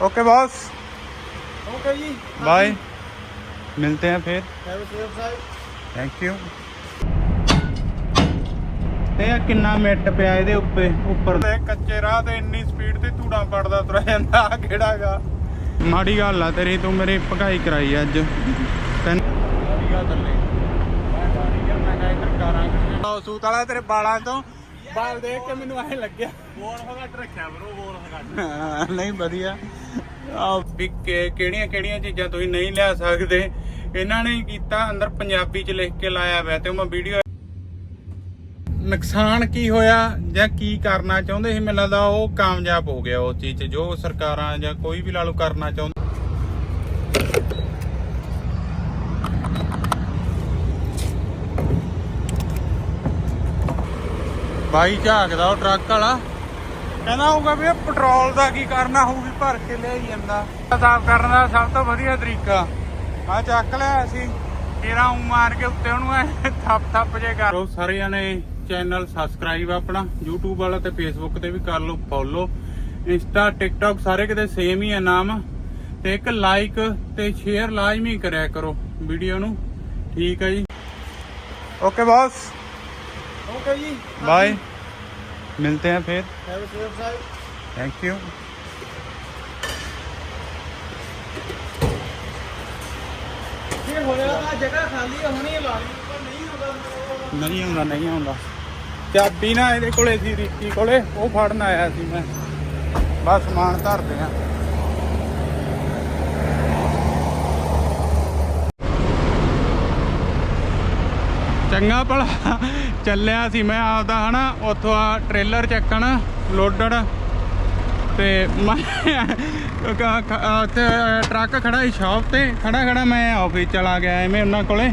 Okay boss okay जी bye मिलते हैं फिर have a safe side thank you ਤੇ ਆ ਕਿੰਨਾ ਮਿੱਟ ਪਿਆ ਇਹਦੇ ਉੱਪਰ ਉੱਪਰ ਤੇ ਕੱਚੇ ਰਾਹ ਤੇ ਇੰਨੀ ਸਪੀਡ ਤੇ ਧੂੜਾ ਪੜਦਾ ਤੁਰ ਜਾਂਦਾ ਆ ਕਿਹੜਾਗਾ ਮਾੜੀ ਗੱਲ ਆ ਤੇਰੀ ਤੂੰ ਮੇਰੀ ਭਗਾਈ ਕਰਾਈ ਅੱਜ ਤੈਨੂੰ ਮਾੜੀ ਗੱਲ ਥੱਲੇ ਮੈਂ ਗਾੜੀ ਗਿਆ ਮੈਂ ਕਿਹਾ ਇੱਧਰ ਕਾਰਾਂ ਖੜੀਆਂ ਸੂਤ ਵਾਲਾ ਤੇਰੇ ਬਾਲਾਂ ਤੋਂ ਬਾਲ ਦੇਖ ਕੇ ਮੈਨੂੰ ਐ ਲੱਗਿਆ। ਬੋਲ ਹਗਟ ਰੱਖਿਆ ਬਰੋ ਬੋਲ ਹਗਟ ਹਾਂ, ਨਹੀਂ ਵਧੀਆ। ਆ ਵੀ ਕਿ- ਕਿਹੜੀਆਂ ਕਿਹੜੀਆਂ ਚੀਜ਼ਾਂ ਤੁਸੀਂ ਨਹੀਂ ਲਿਆ ਸਕਦੇ। ਇਹਨਾਂ ਨੇ ਕੀਤਾ ਅੰਦਰ ਪੰਜਾਬੀ ਚ ਲਿਖ ਕੇ ਲਾਇਆ ਹੋਇਆ ਤੇ ਉਹ ਮੈਂ ਵੀਡੀਓ ਨੁਕਸਾਨ ਕੀ ਹੋਇਆ ਜਾਂ ਕੀ ਕਰਨਾ ਚਾਹੁੰਦੇ ਸੀ ਮੈਨੂੰ ਲੱਗਦਾ ਉਹ ਕਾਮਯਾਬ ਹੋ ਗਿਆ ਉਹ ਚੀਜ਼ 'ਚ ਜੋ ਸਰਕਾਰਾਂ ਜਾਂ ਕੋਈ ਵੀ ਲਾ ਲਓ ਕਰਨਾ ਚਾਹੁੰਦਾ ਬਾਈ ਝਾਕਦਾ ਉਹ ਟਰੱਕ ਵਾਲਾ। ਕਹਿੰਦਾ ਹੋਊਗਾ ਵੀ ਇਹ ਪੈਟਰੋਲ ਦਾ ਕੀ ਕਰਨਾ ਹੋਊ ਭਰ ਕੇ ਲੈ ਜਾਂਦਾ। ਸਾਫ਼ ਕਰਨ ਦਾ ਸਭ ਤੋਂ ਵਧੀਆ ਤਰੀਕਾ। ਆ ਚੱਕ ਲਿਆ ਸੀ ਤੇਰਾ ਉਂ ਮਾਰ ਕੇ ਉੱਤੇ ਉਹਨੂੰ ਐ ਥੱਪ ਥੱਪ ਜੇ ਕਰੋ। ਸਾਰੇ ਜਣੇ ਚੈਨਲ ਸਬਸਕ੍ਰਾਈਬ ਆਪਣਾ, YouTube ਵਾਲਾ ਤੇ Facebook ਤੇ ਵੀ ਕਰ ਲਓ ਫੋਲੋ ਇੰਸਟਾ TikTok ਸਾਰੇ ਕਿਤੇ ਸੇਮ ਹੀ ਹੈ ਨਾਮ। ਤੇ ਇੱਕ ਲਾਈਕ ਤੇ ਸ਼ੇਅਰ ਲਾਜ਼ਮੀ ਕਰਿਆ ਕਰੋ ਵੀਡੀਓ ਨੂੰ। ਠੀਕ ਹੈ ਜੀ। ਓਕੇ ਬॉस ओके जी बाय मिलते हैं फिर थैंक यू ਨਹੀਂ ਹੁੰਦਾ ਨਹੀਂ ਹੁੰਦਾ ਚਾਬੀ ਨਾ ਇਹਦੇ ਕੋਲੇ ਸੀ ਰੀਤੀ ਕੋਲੇ। ਉਹ ਫੜਨ ਆਇਆ ਸੀ ਮੈਂ। ਬਸ ਮਾਨ ਧਰਦੇ ਆ ਚੰਗਾ ਭਲਾ। ਚੱਲਿਆ ਸੀ ਮੈਂ ਆਪਦਾ ਹਨਾ, ਉੱਥੋਂ ਆ ਟ੍ਰੇਲਰ ਚੱਕਣ ਲੋਡਡ ਤੇ ਮੈਂ ਉੱਥੇ ਟਰੱਕ ਖੜਾ ਸੀ ਸ਼ਾਪ ਤੇ ਖੜਾ ਖੜਾ ਮੈਂ ਆਫਿਸ ਚਲਾ ਗਿਆ ਐਵੇਂ ਉਹਨਾਂ ਕੋਲੇ।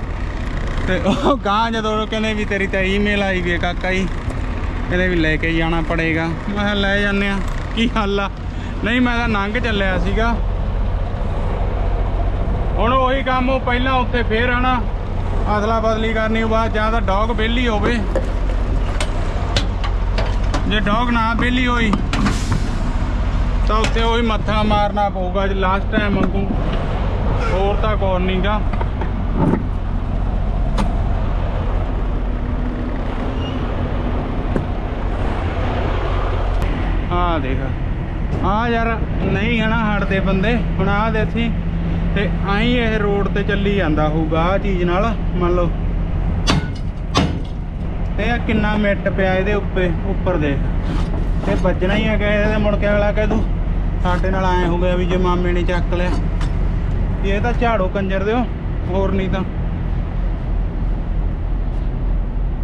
ਤੇ ਉਹ ਗਾਂ ਜਦੋਂ ਕਹਿੰਦੇ ਵੀ ਤੇਰੀ ਤਾਂ ਈਮੇਲ ਆਈ ਵੀ ਕਾਕਾ ਜੀ, ਕਹਿੰਦੇ ਵੀ ਲੈ ਕੇ ਹੀ ਜਾਣਾ ਪੜੇਗਾ। ਮੈਂ ਕਿਹਾ ਲੈ ਜਾਂਦੇ ਆ ਕੀ ਹਾਲ ਆ? ਨਹੀਂ, ਮੈਂ ਤਾਂ ਨੰਗ ਚੱਲਿਆ ਸੀਗਾ। ਹੁਣ ਉਹੀ ਕੰਮ ਉਹ ਪਹਿਲਾਂ ਉੱਥੇ ਫੇਰ ਆਣਾ ਅਦਲਾ ਬਦਲੀ ਕਰਨੀ ਬਾਅਦ, ਜਾਂ ਤਾਂ ਡੌਗ ਵਿਹਲੀ ਹੋਵੇ। ਜੇ ਡੌਗ ਨਾ ਵਿਹਲੀ ਹੋਈ, ਤਾਂ ਉੱਥੇ ਉਹੀ ਮੱਥਾ ਮਾਰਨਾ ਪਊਗਾ ਜੇ ਲਾਸਟ ਟਾਈਮ ਵਾਂਗੂ। ਹੋਰ ਤਾਂ ਕੋਈ ਨਹੀਂਗਾ ਆ ਦੇਖ। ਆ ਯਾਰ, ਨਹੀਂ ਹਨਾ ਹਟਦੇ ਬੰਦੇ। ਹੁਣ ਆ ਦੇਖੀ। ਤੇ ਆਈ ਇਹ ਰੋਡ ਤੇ ਚੱਲੀ ਜਾਂਦਾ ਹੋਊਗਾ ਆ ਚੀਜ਼ ਨਾਲ, ਮੰਨ ਲਓ। ਤੇ ਆ ਕਿੰਨਾ ਮਿੱਟ ਪਿਆ ਇਹਦੇ ਉੱਪਰ ਉੱਪਰ ਦੇ ਤੇ ਵੱਜਣਾ ਹੀ ਹੈਗਾ ਇਹਦੇ, ਮੁੜ ਕੇ ਅਗਲਾ ਕਹਿ ਦੂ, ਸਾਡੇ ਨਾਲ ਐ ਹੋ ਗਿਆ ਵੀ ਜੇ ਮਾਮੇ ਨੇ ਚੱਕ ਲਿਆ। ਇਹ ਤਾਂ ਝਾੜੋ ਕੰਜਰ ਦਿਓ, ਹੋਰ ਨਹੀਂ ਤਾਂ।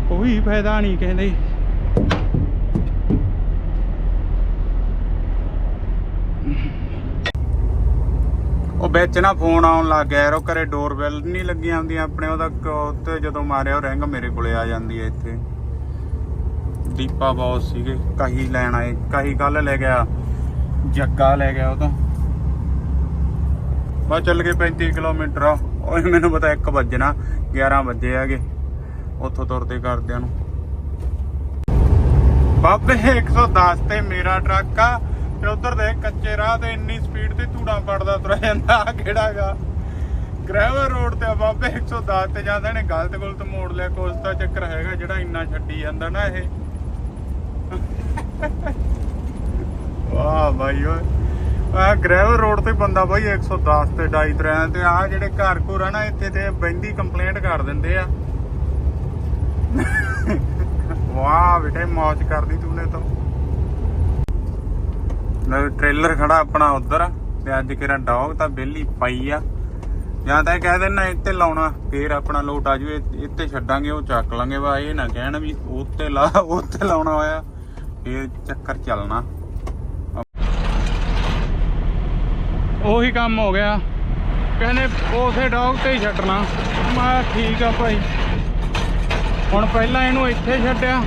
ਕੋਈ ਫਾਇਦਾ ਨਹੀਂ ਕਹਿੰਦੇ ਉਹ ਵਿੱਚ ਨਾ ਫੋਨ ਆਉਣ ਲੱਗ ਗਿਆ ਯਾਰ, ਉਹ ਘਰੇ ਡੋਰਬੈਲ ਨਹੀਂ ਲੱਗੀਆਂ ਹੁੰਦੀਆਂ ਆਪਣੇ, ਉਹਦਾ ਉੱਤੇ ਜਦੋਂ ਮਾਰਿਆ ਉਹ ਰਿੰਗ ਮੇਰੇ ਕੋਲੇ ਆ ਜਾਂਦੀ ਹੈ ਇੱਥੇ। ਦੀਪਾ ਬੌਸ ਸੀਗੇ, ਕਹੀ ਲੈਣ ਆਏ, ਕਹੀ ਕੱਲ ਲੈ ਗਿਆ, ਜੱਗਾ ਲੈ ਗਿਆ ਉਹ ਤਾਂ। ਬਸ ਚੱਲ ਗਏ 35 ਕਿਲੋਮੀਟਰ ਆ ਉਹ ਮੈਨੂੰ ਪਤਾ 1 ਵਜਣਾ 11 ਵਜੇ ਹੈਗੇ, ਉੱਥੋਂ ਤੁਰਦੇ ਕਰਦਿਆਂ ਨੂੰ। ਬਾਬੇ 110 ਤੇ ਮੇਰਾ ਟਰੱਕ ਆ, ਤੇ ਉਧਰ ਦੇ ਕੱਚੇ ਰਾਹ ਤੇ ਇੰਨੀ ਤੇ ਧੂੜਾ ਪੜਦਾ ਤੁਰ ਜਾਂਦਾ ਆ ਕਿਹੜਾਗਾ? ਗ੍ਰੈਵਲ ਰੋਡ ਤੇ ਬਾਬੇ 110 ਤੇ ਜਾਂਦਾ ਨੇ, ਗਲਤ ਗਲਤ ਮੋੜ ਲਿਆ, ਕੁਛ ਤਾਂ ਚੱਕਰ ਹੈਗਾ ਜਿਹੜਾ ਇੰਨਾ ਛੱਡੀ ਜਾਂਦਾ ਨਾ ਇਹ। ਵਾਹ ਬਾਈ ਓਏ ਆ ਗ੍ਰੈਵਲ ਰੋਡ ਤੇ ਬੰਦਾ ਬਾਈ 110 ਤੇ ਡਾਈ ਤਰਿਆ ਤੇ ਆ ਜਿਹੜੇ ਘਰ ਘੁਰ ਆ ਨਾ ਇੱਥੇ ਤੇ ਬੈਂਦੀ ਕੰਪਲੇਂਟ ਕਰ ਦਿੰਦੇ ਆ। ਵਾਹ ਬੇਟੇ, ਮੌਜ ਕਰਦੀ ਤੂਨੇ ਤਾਂ। ਨਾ ਟ੍ਰੇਲਰ ਖੜਾ ਆਪਣਾ ਉਧਰ। ਤੇ ਅੱਜ ਕਿਹੜਾ ਡੌਗ ਤਾਂ ਬੇਲੀ ਪਈ ਆ। ਜਾਂ ਤਾਂ ਇਹ ਕਹਿ ਦੇਣਾ ਇੱਥੇ ਲਾਉਣਾ, ਫੇਰ ਆਪਣਾ ਲੋਟ ਆ ਜੂ ਇੱਥੇ ਛੱਡਾਂਗੇ, ਉਹ ਚੱਕ ਲਾਂਗੇ, ਵਾ ਇਹ ਨਾ ਕਹਿਣ ਵੀ ਉੱਤੇ ਲਾ ਉੱਤੇ ਲਾਉਣਾ ਹੋਇਆ। ਫੇਰ ਚੱਕਰ ਚੱਲਣਾ। ਉਹੀ ਕੰਮ ਹੋ ਗਿਆ। ਕਹਿੰਦੇ ਉਸੇ ਡੌਗ ਤੇ ਹੀ ਛੱਡਣਾ। ਮੈਂ ਠੀਕ ਆ ਭਾਈ। ਹੁਣ ਪਹਿਲਾਂ ਇਹਨੂੰ ਇੱਥੇ ਛੱਡਿਆ,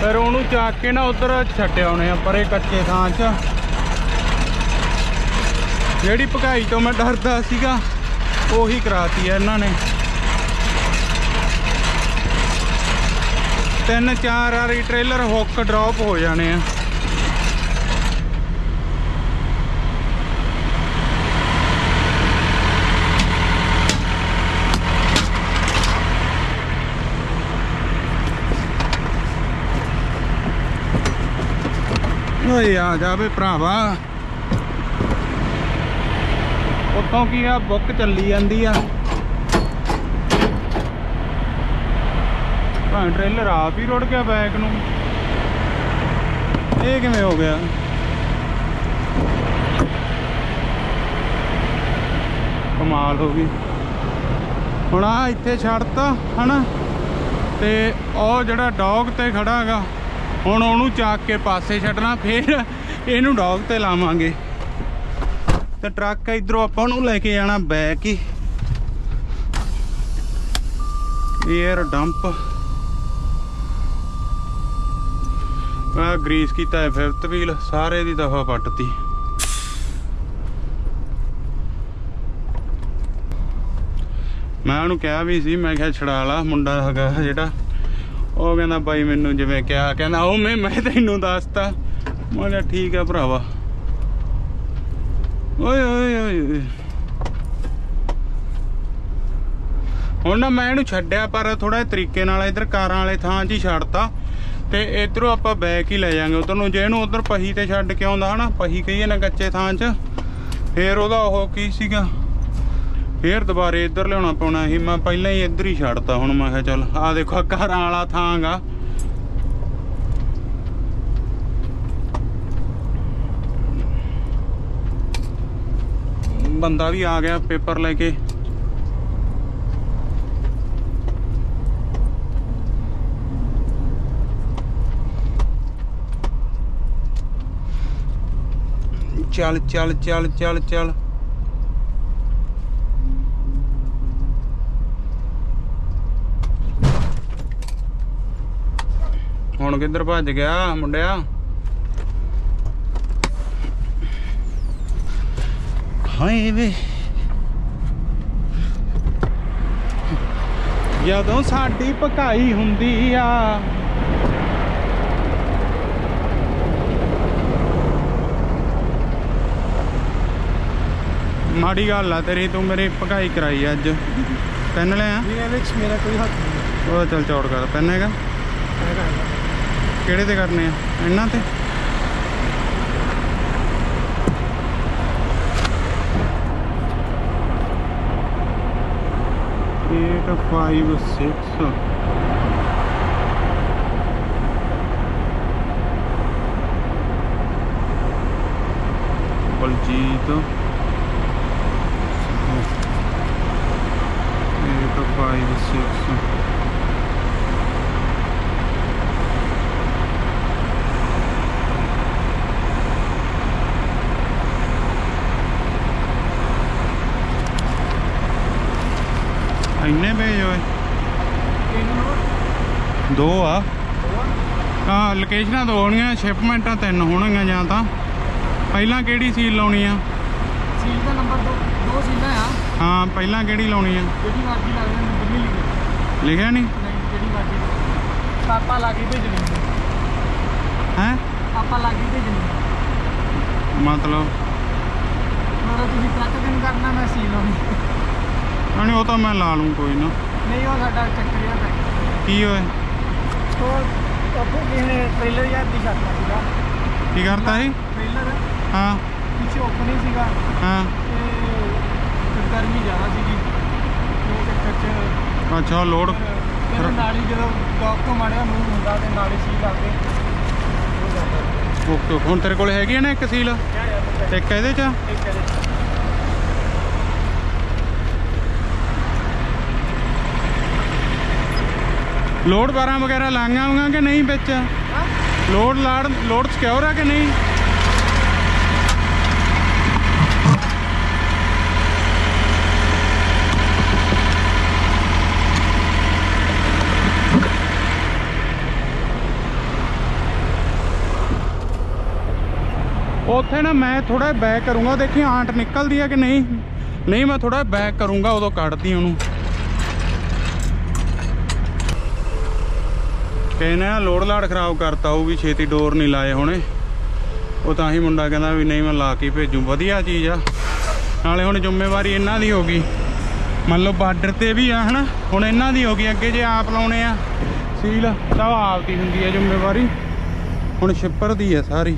ਫਿਰ ਉਹਨੂੰ ਚੱਕ ਕੇ ਨਾ ਉਧਰ ਛੱਡਿਆ ਉਹਨੇ, ਪਰੇ ਕੱਚੇ ਥਾਂ 'ਚ। ਜਿਹੜੀ ਭਕਾਈ ਤੋਂ ਮੈਂ ਡਰਦਾ ਸੀਗਾ, ਉਹੀ ਕਰਾਤੀ ਹੈ ਇਹਨਾਂ ਨੇ। ਤਿੰਨ ਚਾਰ ਵਾਰੀ ਟ੍ਰੇਲਰ ਹੁੱਕ ਡ੍ਰੌਪ ਹੋ ਜਾਣੇ ਆ। ਓਏ ਆ ਜਾਵੇ ਭਰਾਵਾ। ਕਿਉਂਕਿ ਕੀ ਆ ਬੁੱਕ ਚੱਲੀ ਜਾਂਦੀ ਆ। ਭਾਂ ਟ੍ਰੇਲਰ ਆਪ ਹੀ ਰੁੜ ਗਿਆ ਬੈਕ ਨੂੰ। ਇਹ ਕਿਵੇਂ ਹੋ ਗਿਆ? ਕਮਾਲ ਹੋ ਗਈ। ਹੁਣ ਆ ਇੱਥੇ ਛੱਡਤਾ, ਹਨਾ? ਤੇ ਉਹ ਜਿਹੜਾ ਡੌਗ ਤੇ ਖੜਾ ਹੈਗਾ, ਹੁਣ ਉਹਨੂੰ ਚੱਕ ਕੇ ਪਾਸੇ ਛੱਡਣਾ, ਫਿਰ ਇਹਨੂੰ ਡੌਗ ਤੇ ਲਾਵਾਂਗੇ। ਤੇ ਟਰੱਕ ਇਧਰੋਂ ਆਪਾਂ ਉਹਨੂੰ ਲੈ ਕੇ ਜਾਣਾ ਬੈਕ ਹੀ। 에ਅਰ ਡੰਪ ਆ ਗਰੀਸ ਕੀਤਾ ਹੈ ਫਿਫਥ ਵੀਲ ਸਾਰੇ ਦੀ ਦਫਾ ਪੱਟਤੀ। ਮੈਂ ਉਹਨੂੰ ਕਿਹਾ ਵੀ ਸੀ, ਮੈਂ ਕਿਹਾ ਛੜਾ ਲਾ, ਮੁੰਡਾ ਹੈਗਾ ਜਿਹੜਾ। ਉਹ ਕਹਿੰਦਾ, ਬਾਈ ਮੈਨੂੰ ਜਿਵੇਂ ਕਿਹਾ, ਕਹਿੰਦਾ, ਉਹ ਮੈਂ ਮੈਂ ਤੈਨੂੰ ਦੱਸਤਾ। ਮੈਂ ਕਿਹਾ, ਠੀਕ ਆ ਭਰਾਵਾ। ਓਏ ਓਏ ਓਏ ਹੁਣ ਨਾ ਮੈਂ ਇਹਨੂੰ ਛੱਡਿਆ, ਪਰ ਥੋੜਾ ਤਰੀਕੇ ਨਾਲ ਇਧਰ ਕਾਰਾਂ ਵਾਲੇ ਥਾਂ 'ਚ ਹੀ ਛੱਡਤਾ। ਤੇ ਇਧਰੋਂ ਆਪਾਂ ਬੈਕ ਹੀ ਲੈ ਜਾਾਂਗੇ। ਉਧਰ ਨੂੰ ਜੇ ਇਹਨੂੰ ਉਧਰ ਪਹੀ ਤੇ ਛੱਡ ਕੇ ਆਉਂਦਾ ਹਨਾ, ਪਹੀ ਕਹੀਏ ਨਾ ਕੱਚੇ ਥਾਂ 'ਚ, ਫੇਰ ਉਹਦਾ ਉਹ ਕੀ ਸੀਗਾ? ਫੇਰ ਦੁਬਾਰੇ ਇੱਧਰ ਲਿਆਉਣਾ ਪੈਣਾ ਸੀ। ਮੈਂ ਪਹਿਲਾਂ ਹੀ ਇੱਧਰ ਹੀ ਛੱਡਤਾ। ਹੁਣ ਮੈਂ ਕਿਹਾ ਚੱਲ ਆ ਦੇਖੋ, ਆਹ ਘਰਾਂ ਵਾਲਾ ਥਾਂ ਬੰਦਾ ਵੀ ਆ ਗਿਆ ਪੇਪਰ ਲੈ ਕੇ। ਚੱਲ ਚੱਲ ਚੱਲ ਚੱਲ ਚੱਲ। ਹੁਣ ਕਿੱਧਰ ਭੱਜ ਗਿਆ ਮੁੰਡਿਆ? ਹਾਏ ਵੇ ਜਦੋਂ ਸਾਡੀ ਪਕਾਈ ਹੁੰਦੀ ਆ ਮਾੜੀ ਗੱਲ ਆ ਤੇਰੀ ਤੂੰ ਮੇਰੀ ਪਕਾਈ ਕਰਾਈ ਅੱਜ। ਪੈਨ ਲਿਆ ਇਹਦੇ ਵਿੱਚ ਮੇਰਾ ਕੋਈ ਹੱਥ ਨਹੀਂ। ਉਹ ਚੱਲ ਚੌੜ ਕਰ ਪੈਨ ਹੈਗਾ। ਕਿਹੜੇ ਤੇ ਕਰਨੇ ਆ? ਇਹਨਾਂ ਤੇ? fotografar você, pessoal. Bolidito. Fotografar é, você, pessoal. ਦੋ ਆ। ਹਾਂ ਲੋਕੇਸ਼ਨਾਂ ਦੋ ਹੋਣੀਆਂ ਸ਼ਿਪਮੈਂਟਾਂ ਤਿੰਨ ਹੋਣਗੀਆਂ ਜਾਂ ਤਾਂ। ਪਹਿਲਾਂ ਕਿਹੜੀ ਸੀਲ ਲਾਉਣੀ ਆ? ਸੀਲ ਦਾ ਨੰਬਰ ਦੋ ਦੋ ਸੀਲਾਂ ਆ। ਹਾਂ ਪਹਿਲਾਂ ਕਿਹੜੀ ਲਾਉਣੀ ਆ? ਜਿਹੜੀ ਮਰਜ਼ੀ ਲਾ ਲੈਣ ਨਹੀਂ ਲਿਖਿਆ ਲਿਖਿਆ ਨਹੀਂ? ਜਿਹੜੀ ਮਰਜ਼ੀ ਪਾਪਾ ਲਾ ਕੇ ਭੇਜਣੀ ਹੈ? ਪਾਪਾ ਲਾ ਕੇ ਭੇਜਣੀ ਮਤਲਬ? ਥੋੜਾ ਤੁਸੀਂ ਕੱਟ ਦਿਨ ਕਰਨਾ ਮੈਂ ਸੀਲ ਲਾਉਣੀ। ਨਹੀਂ ਉਹ ਤਾਂ ਮੈਂ ਲਾ ਲੂੰ ਕੋਈ ਨਾ। ਨਹੀਂ ਉਹ ਸਾਡਾ ਚੱਕਰ ਆ ਪੈ ਕੀ ਓਏ ਉਹ ਟ੍ਰੇਲਰ ਯਾਰ ਦੀ ਸੀਗਾ। ਕੀ ਕਰਤਾ ਸੀ? ਟ੍ਰੇਲਰ ਹਾਂ। ਪਿੱਛੇ ਓਪਨ ਹੀ ਸੀਗਾ। ਹਾਂ। ਤੇ ਗਰਮੀ ਜ਼ਿਆਦਾ ਸੀਗੀ। ਉਹ ਚੱਕਰ ਚ ਅੱਛਾ ਲੋਡ ਫਿਰ ਨਾਲੀ ਜਦੋਂ ਡੌਕ ਤੋਂ ਮਾੜਿਆ ਮੂੰਹ ਹੁੰਦਾ ਤੇ ਨਾਲੀ ਸੀ ਲਾ ਕੇ ਉਹ ਜਾਂਦਾ ਓਕੇ। ਹੁਣ ਤੇਰੇ ਕੋਲ ਹੈਗੀ ਆ ਨਾ ਇੱਕ ਸੀਲ? ਇੱਕ ਇਹਦੇ ਚ? ਆ? ਇੱਕ ਇਹਦੇ ਲੋਡ 12 ਵਗੈਰਾ ਲਾਂਗਾ ਹੋਗਾ ਕਿ ਨਹੀਂ ਵਿੱਚ? ਲੋਡ ਲਾੜ ਲੋਡ ਸਿਕਿਉਰ ਆ ਕਿ ਨਹੀਂ? ਉੱਥੇ ਨਾ ਮੈਂ ਥੋੜਾ ਬੈਕ ਕਰੂੰਗਾ ਦੇਖੀ ਆਂਟ ਨਿਕਲਦੀ ਆ ਕਿ ਨਹੀਂ? ਨਹੀਂ ਮੈਂ ਥੋੜਾ ਬੈਕ ਕਰੂੰਗਾ ਉਦੋਂ ਕੱਢਦੀ ਉਹਨੂੰ। ਕਹਿੰਦੇ ਆ, ਲੋੜ ਲਾੜ ਖਰਾਬ ਕਰਤਾ, ਉਹ ਵੀ ਛੇਤੀ ਡੋਰ ਨਹੀਂ ਲਾਏ ਹੋਣੇ। ਉਹ ਤਾਂ ਹੀ ਮੁੰਡਾ ਕਹਿੰਦਾ ਵੀ ਨਹੀਂ, ਮੈਂ ਲਾ ਕੇ ਹੀ ਭੇਜੂ। ਵਧੀਆ ਚੀਜ਼ ਆ। ਨਾਲੇ ਹੁਣ ਜ਼ਿੰਮੇਵਾਰੀ ਇਹਨਾਂ ਦੀ ਹੋ ਗਈ। ਮੰਨ ਲਓ ਬਾਰਡਰ ਤੇ ਵੀ ਆ, ਹਨਾ? ਹੁਣ ਇਹਨਾਂ ਦੀ ਹੋ ਗਈ। ਅੱਗੇ ਜੇ ਆਪ ਲਾਉਣੇ ਆ, ਸੀਲ, ਤਾਂ ਉਹ ਆਪ ਦੀ ਹੁੰਦੀ ਹੈ ਜ਼ਿੰਮੇਵਾਰੀ। ਹੁਣ ਛਿੱਪਰ ਦੀ ਹੈ ਸਾਰੀ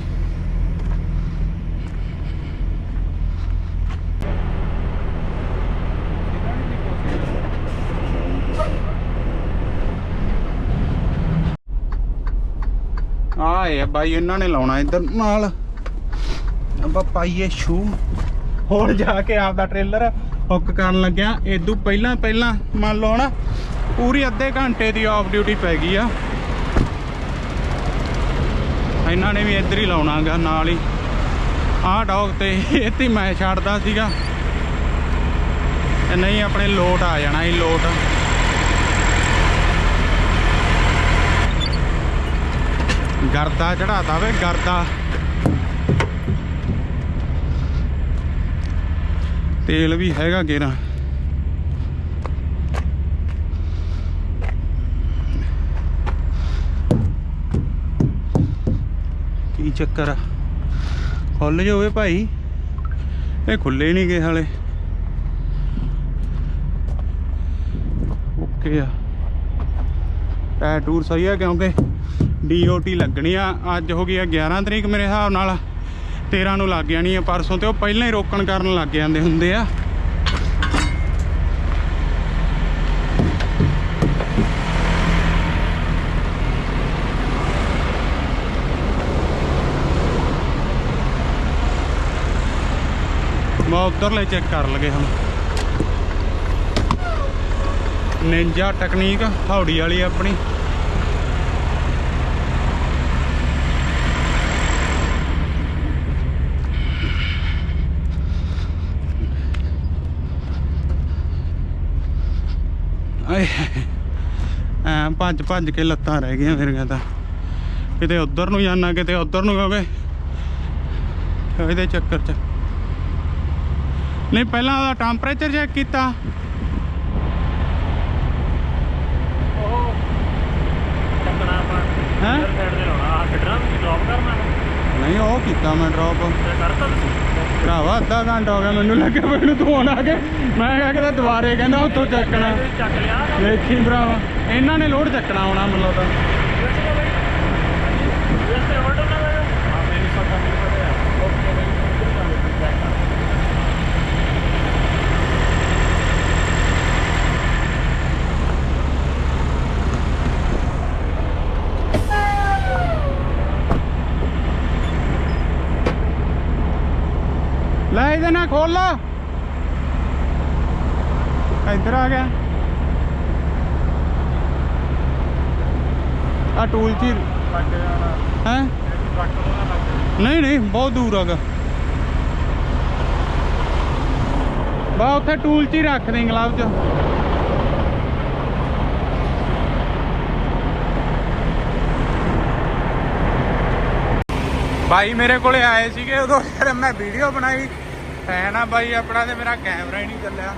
ਆਏ ਆ ਬਾਈ, ਇਹਨਾਂ ਨੇ ਲਾਉਣਾ ਇੱਧਰ ਨਾਲ। ਆਪਾਂ ਪਾਈਏ ਸ਼ੂ। ਹੋਰ ਜਾ ਕੇ ਆਪਦਾ ਟ੍ਰੇਲਰ ਹੁੱਕ ਕਰਨ ਲੱਗਿਆ। ਇਦੋਂ ਪਹਿਲਾਂ ਪਹਿਲਾਂ ਮੰਨ ਲਓ ਨਾ ਪੂਰੀ ਅੱਧੇ ਘੰਟੇ ਦੀ ਆਫ ਡਿਊਟੀ ਪੈ ਗਈ ਆ। ਇਹਨਾਂ ਨੇ ਵੀ ਇੱਧਰ ਹੀ ਲਾਉਣਾਗਾ, ਨਾਲ ਹੀ। ਆਹ ਡੌਗ ਤੇ ਇੱਥੇ ਹੀ ਮੈਂ ਛੱਡਦਾ ਸੀਗਾ। ਨਹੀਂ, ਆਪਣੇ ਲੋਟ ਆ ਜਾਣਾ ਇਹ ਲੋਟ। ਗਰਦਾ ਚੜਾਤਾ ਵੇ, ਗਰਦਾ। ਤੇਲ ਵੀ ਹੈਗਾ ਗੇਰਾ। ਕੀ ਚੱਕਰ ਆ? ਖੁੱਲ ਜਾਵੇ ਭਾਈ। ਇਹ ਖੁੱਲੇ ਨਹੀਂ ਗਏ ਹਾਲੇ ਓਕੇ ਆ। ਟਾਇਰ ਟੂਰ ਸਹੀ ਆ ਕਿਉਂਕਿ ਡੀਓਟੀ ਲੱਗਣੀ ਆ। ਅੱਜ ਹੋ ਗਈ ਆ 11 ਤਰੀਕ ਮੇਰੇ ਹਿਸਾਬ ਨਾਲ। 13 ਨੂੰ ਲੱਗ ਜਾਣੀ ਆ ਪਰਸੋਂ ਤੇ ਉਹ ਪਹਿਲਾਂ ਹੀ ਰੋਕਣ ਕਰਨ ਲੱਗ ਜਾਂਦੇ ਹੁੰਦੇ ਆ। ਮੈਂ ਉਧਰਲੇ ਚੈੱਕ ਕਰ ਲਗੇ ਹੁਣ। ਨਿੰਜਾ ਟੈਕਨੀਕ ਹੌੜੀ ਵਾਲੀ ਆਪਣੀ। ਆਏ ਐ ਭੱਜ ਭੱਜ ਕੇ ਲੱਤਾਂ ਰਹਿ ਗਈਆਂ ਮੇਰੀਆਂ ਤਾਂ। ਕਿਤੇ ਉਧਰ ਨੂੰ ਜਾਣਾ ਕਿਤੇ ਉਧਰ ਨੂੰ ਹੋਵੇ ਇਹਦੇ ਚੱਕਰ 'ਚ। ਨਹੀਂ ਪਹਿਲਾਂ ਉਹਦਾ ਟੈਂਪਰੇਚਰ ਚੈੱਕ ਕੀਤਾ। ਉਹ ਚੱਕਣਾ ਆਪਾਂ ਹੈਂ? ਇੱਧਰ ਸਾਈਡ ਤੇ ਲਾਉਣਾ ਆ ਛੱਡਣਾ ਡ੍ਰੌਪ ਕਰਨਾ? ਨਹੀਂ ਉਹ ਕੀਤਾ ਮੈਂ ਡ੍ਰੌਪ ਕਰਤਾ ਤੁਸੀਂ? ਭਰਾਵਾ ਅੱਧਾ ਘੰਟਾ ਹੋ ਗਿਆ ਮੈਨੂੰ ਲੱਗਿਆ ਮੈਨੂੰ ਤੂੰ ਆਉਣ ਆ ਕੇ। ਮੈਂ ਕਿਹਾ ਕਿਤੇ ਦੁਬਾਰੇ ਕਹਿੰਦਾ ਉੱਥੋਂ ਚੱਕਣਾ। ਚੱਕ ਲਿਆ। ਵੇਖੀ ਭਰਾਵਾ ਇਹਨਾਂ ਨੇ ਲੋਡ ਚੱਕਣਾ ਆਉਣਾ ਮੈਨੂੰ ਲੱਗਦਾ ਵੈਸੇ ਆਰਡਰ ਨਾ ਮੈਂ ਹਾਂ ਮੈਨੂੰ ਸਭ ਦਾ ਮੈਨੂੰ ਪਤਾ ਹੈ ਓਕੇ ਬਈ ਕਿੱਥੇ ਚੱਲ ਚੈੱਕ ਕਰ ਲੈ ਇਹਦੇ ਨਾਲ ਖੋਲ ਲਾ। ਇੱਧਰ ਆ ਗਿਆ। ਆ ਟੂਲ ਚ ਹੈ ਨਹੀਂ ਨਹੀਂ, ਬਹੁਤ ਦੂਰ ਹੈਗਾ ਬਾ, ਉੱਥੇ ਟੂਲ ਚ ਹੀ ਰੱਖ ਦੇ ਗਲਾਵ ਚ। ਬਾਈ ਮੇਰੇ ਕੋਲੇ ਆਏ ਸੀਗੇ ਉਦੋਂ ਫਿਰ ਮੈਂ ਵੀਡੀਓ ਬਣਾਈ। ਫੈਨ ਆ ਬਾਈ ਆਪਣਾ ਤੇ ਮੇਰਾ ਕੈਮਰਾ ਹੀ ਨਹੀਂ ਚੱਲਿਆ।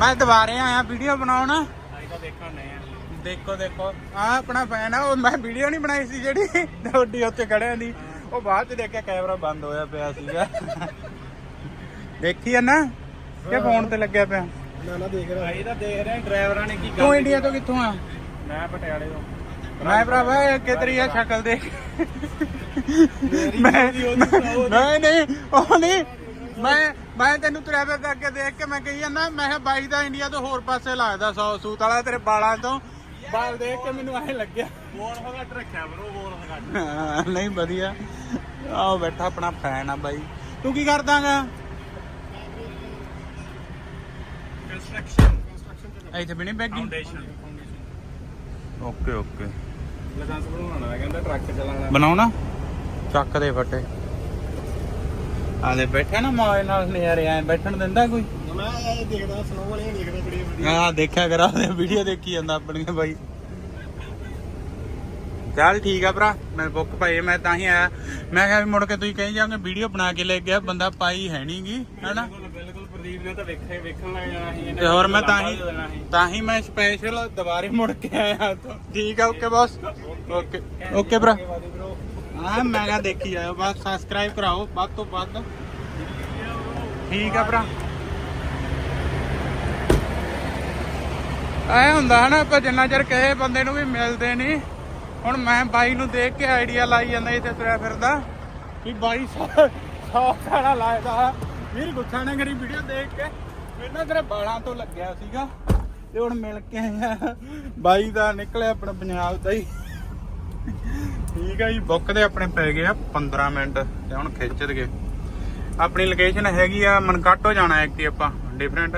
ਮੈਂ ਦੁਬਾਰੇ ਆਇਆ ਵੀਡੀਓ ਬਣਾਉਣ। ਆਈ ਤਾਂ ਦੇਖਣ ਨਹੀਂ ਆ। ਦੇਖੋ ਦੇਖੋ। ਆ ਆਪਣਾ ਫੈਨ ਆ ਉਹ ਮੈਂ ਵੀਡੀਓ ਨਹੀਂ ਬਣਾਈ ਸੀ ਜਿਹੜੀ। ਤੁਹਾਡੀ ਉੱਤੇ ਖੜਿਆਂ ਦੀ। ਉਹ ਬਾਅਦ ਚ ਦੇਖਿਆ ਕੈਮਰਾ ਬੰਦ ਹੋਇਆ ਪਿਆ ਸੀਗਾ। ਦੇਖੀ ਆ ਨਾ ਕਿ ਫੋਨ ਤੇ ਲੱਗਿਆ ਪਿਆ। ਨਾ ਨਾ ਦੇਖ ਰਿਹਾ। ਆਈ ਤਾਂ ਦੇਖ ਰਿਹਾ ਡਰਾਈਵਰਾਂ ਨੇ ਕੀ ਤੂੰ ਇੰਡੀਆ ਤੋਂ ਕਿੱਥੋਂ ਆ? ਮੈਂ ਪਟਿਆਲੇ ਤੋਂ। ਮੈਂ ਭਰਾਵਾ ਕਿਤਰੀ ਆ ਸ਼ਕਲ ਦੇਖ। ਮੈਂ ਨਹੀਂ ਨਹੀਂ ਉਹ ਨਹੀਂ। ਮੈਂ ਮੈਂ ਤੈਨੂੰ ਦੇ ਅੱਗੇ ਦੇਖ ਕੇ ਮੈਂ ਕਹੀ ਜਾਂਦਾ ਮੈਂ ਕਿਹਾ ਬਾਈ ਦਾ ਇੰਡੀਆ ਤੋਂ ਹੋਰ ਪਾਸੇ ਲੱਗਦਾ ਸੌ ਸੂਤ ਵਾਲਾ ਤੇਰੇ ਬਾਲਾਂ ਤੋਂ। ਬਾਲ ਦੇਖ ਕੇ ਮੈਨੂੰ ਐਂ ਲੱਗਿਆ। ਬੋਲ ਹਗਟ ਰੱਖਿਆ ਬਰੋ ਬੋਲ ਹਗਟ। ਨਹੀਂ ਵਧੀਆ। ਆਹ ਬੈਠਾ ਆਪਣਾ ਫੈਨ ਆ ਬਾਈ। ਤੂੰ ਕੀ ਕਰਦਾਗਾ? ਕੰਸਟਰਕਸ਼ਨ ਇੱਥੇ ਵੀ ਨਹੀਂ ਬੈਗੀ ਫਾਊਂਡੇਸ਼ਨ ਓਕੇ ਓਕੇ। ਲਾਇਸੈਂਸ ਬਣਾਉਣਾ ਕਹਿੰਦਾ ਟਰੱਕ ਚਲਾਉਣਾ। ਬਣਾਉਣਾ? ਚੱਕ ਦੇ ਫੱਟੇ। ਆਲੇ ਬੈਠਾ ਨਾ ਮੌਜ ਨਾਲ ਨਜ਼ਾਰੇ ਐ ਬੈਠਣ ਦਿੰਦਾ ਕੋਈ? ਮੈਂ ਇਹ ਦੇਖਦਾ ਸਨੋ ਵਾਲੀਆਂ ਦੇਖਦਾ ਬੜੀ ਵਧੀਆ। ਹਾਂ ਦੇਖਿਆ ਕਰਾ ਵੀਡੀਓ ਦੇਖੀ ਜਾਂਦਾ ਆਪਣੀਆਂ ਬਾਈ। ਚੱਲ ਠੀਕ ਆ ਭਰਾ ਮੈਂ ਬੁੱਕ ਪਾਈ ਮੈਂ ਤਾਂ ਹੀ ਆਇਆ। ਮੈਂ ਕਿਹਾ ਵੀ ਮੁੜ ਕੇ ਤੁਸੀਂ ਕਹੀ ਜਾਓਗੇ ਵੀਡੀਓ ਬਣਾ ਕੇ ਲੈ ਗਿਆ ਬੰਦਾ ਪਾਈ ਹੈ ਨਹੀਂਗੀ ਹੈਨਾ? ਨੇ ਤਾਂ ਵੇਖੇ ਵੇਖਣ ਲੱਗ ਜਾਣਾ ਸੀ ਤੇ ਹੋਰ ਮੈਂ ਤਾਂ ਹੀ ਤਾਂ ਹੀ ਮੈਂ ਸਪੈਸ਼ਲ ਦੁਬਾਰੇ ਮੁੜ ਕੇ ਆਇਆ ਤਾਂ ਠੀਕ ਆ ਓਕੇ ਬਸ। ਓਕੇ ਓਕੇ ਭਰਾ। ਹਾਂ ਮੈਂ ਕਿਹਾ ਦੇਖੀ ਜਾਓ ਬਸ ਸਬਸਕ੍ਰਾਈਬ ਕਰਾਓ ਵੱਧ ਤੋਂ ਵੱਧ। ਠੀਕ ਆ ਭਰਾ। ਐ ਹੁੰਦਾ ਹਨਾ ਆਪਾਂ ਜਿੰਨਾ ਚਿਰ ਕਹੇ ਬੰਦੇ ਨੂੰ ਵੀ ਮਿਲਦੇ ਨਹੀਂ ਹੁਣ ਮੈਂ ਬਾਈ ਨੂੰ ਦੇਖ ਕੇ ਆਈਡੀਆ ਲਾਈ ਜਾਂਦਾ ਇੱਥੇ ਤੁਰਿਆ ਫਿਰਦਾ ਵੀ ਬਾਈ ਸੌ ਸਾਲਾ ਲਾਇਦਾ ਵੀਰ ਗੁੱਸਾ ਨਾ ਕਰੀ ਵੀਡੀਓ ਦੇਖ ਕੇ। ਮੈਨੂੰ ਨਾ ਤੇਰੇ ਬਾਲਾਂ ਤੋਂ ਲੱਗਿਆ ਸੀਗਾ। ਤੇ ਹੁਣ ਮਿਲ ਕੇ ਆਇਆ ਬਾਈ ਦਾ ਨਿਕਲਿਆ ਆਪਣਾ ਪੰਜਾਬ ਦਾ ਹੀ। ਠੀਕ ਹੈ ਜੀ ਬੁੱਕ ਦੇ ਆਪਣੇ ਪੈ ਗਏ ਆ 15 ਮਿੰਟ ਤੇ ਹੁਣ ਖਿੱਚ ਦਗੇ ਆਪਣੀ ਲੋਕੇਸ਼ਨ ਹੈਗੀ ਆ ਮਨਕਾਟੋ ਜਾਣਾ ਹੈ ਕਿ ਆਪਾਂ ਡਿਫਰੈਂਟ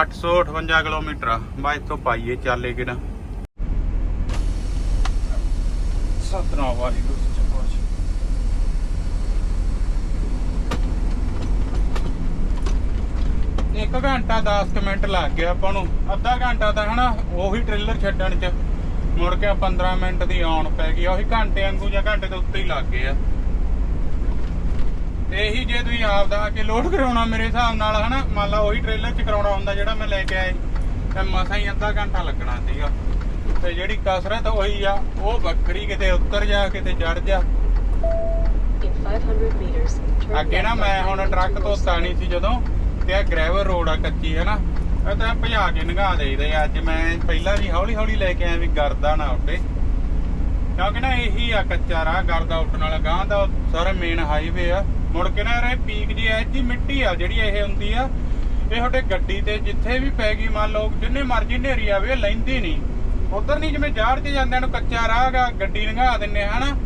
858 ਕਿਲੋਮੀਟਰ ਆ। ਬਾ ਇੱਥੋਂ ਪਾਈਏ, ਚਾਲੇ ਕਿਹੜਾ। ਸਤਨਾਮ ਵਾਹਿਗੁਰੂ। ਸੱਚਾ ਪਾਤਸ਼ਾਹ ਇੱਕ ਘੰਟਾ 10 ਕੁ ਮਿੰਟ ਲੱਗ ਗਿਆ ਆਪਾਂ ਨੂੰ। ਅੱਧਾ ਘੰਟਾ ਤਾਂ ਹਨਾ ਉਹੀ ਟ੍ਰੇਲਰ ਛੱਡਣ ਚ। ਮੁੜ ਕੇ 15 ਮਿੰਟ ਦੀ ਆਉਣ ਪੈ ਗਈ ਉਹੀ ਘੰਟੇ ਵਾਂਗੂ ਜਾਂ ਘੰਟੇ ਤੋਂ ਉੱਤੇ ਹੀ ਲੱਗ ਗਏ ਆ। ਇਹੀ ਜੇ ਤੁਸੀਂ ਆਪ ਦਾ ਕੇ ਲੋਡ ਕਰਾਉਣਾ ਮੇਰੇ ਹਿਸਾਬ ਨਾਲ ਹਨਾ ਮੰਨ ਲਾ ਉਹੀ ਟ੍ਰੇਲਰ ਚ ਕਰਾਉਣਾ ਹੁੰਦਾ ਜਿਹੜਾ ਮੈਂ ਲੈ ਕੇ ਆਇਆ ਤੇ ਮਸਾਂ ਹੀ ਅੱਧਾ ਘੰਟਾ ਲੱਗਣਾ ਸੀਗਾ। ਤੇ ਜਿਹੜੀ ਕਸਰਤ ਹੋਈ ਆ ਉਹ ਵੱਖਰੀ ਕਿਤੇ ਉੱਤਰ ਜਾ ਕਿਤੇ ਚੜ ਜਾ। In 500 meters, turn ਅੱਗੇ ਨਾ ਮੈਂ ਹੁਣ ਟਰੱਕ ਤੋਂ 207. ਤਾਣੀ ਸੀ ਜਦੋਂ। ਤੇ ਆ ਗ੍ਰੈਵਲ ਰੋਡ ਆ ਕੱਚੀ ਹੈ ਨਾ ਇਹ ਤਾਂ ਭਜਾ ਕੇ ਨਗਾ ਦੇਈਦੇ ਅੱਜ ਮੈਂ ਪਹਿਲਾਂ ਵੀ ਹੌਲੀ ਹੌਲੀ ਲੈ ਕੇ ਆਇਆ ਵੀ ਗਰਦਾ ਨਾ ਉੱਡੇ। ਕਿਉਂਕਿ ਨਾ ਇਹੀ ਆ ਕੱਚਾ ਰਾਹ ਗਰਦਾ ਉੱਡਣ ਵਾਲਾ ਗਾਂ ਦਾ ਸਾਰਾ ਮੇਨ ਹਾਈਵੇ ਆ। ਮੁੜ ਕੇ ਨਾ ਇਹ ਪੀਕ ਜੀ ਐ ਜੀ ਮਿੱਟੀ ਆ ਜਿਹੜੀ ਇਹ ਹੁੰਦੀ ਆ। ਇਹ ਤੁਹਾਡੇ ਗੱਡੀ ਤੇ ਜਿੱਥੇ ਵੀ ਪੈ ਗਈ ਮੰਨ ਲਓ ਜਿੰਨੇ ਮਰਜ਼ੀ ਨੇਰੀ ਆਵੇ ਇਹ ਲੈਂਦੀ ਨਹੀਂ। ਉਧਰ ਨਹੀਂ ਜਿਵੇਂ ਜਾੜ 'ਚ ਜਾਂਦਿਆਂ ਨੂੰ ਕੱਚਾ ਰਾਹ ਗਾ ਗੱਡੀ ਲੰਘਾ ਦਿੰਨੇ ਆ, ਹਨਾ?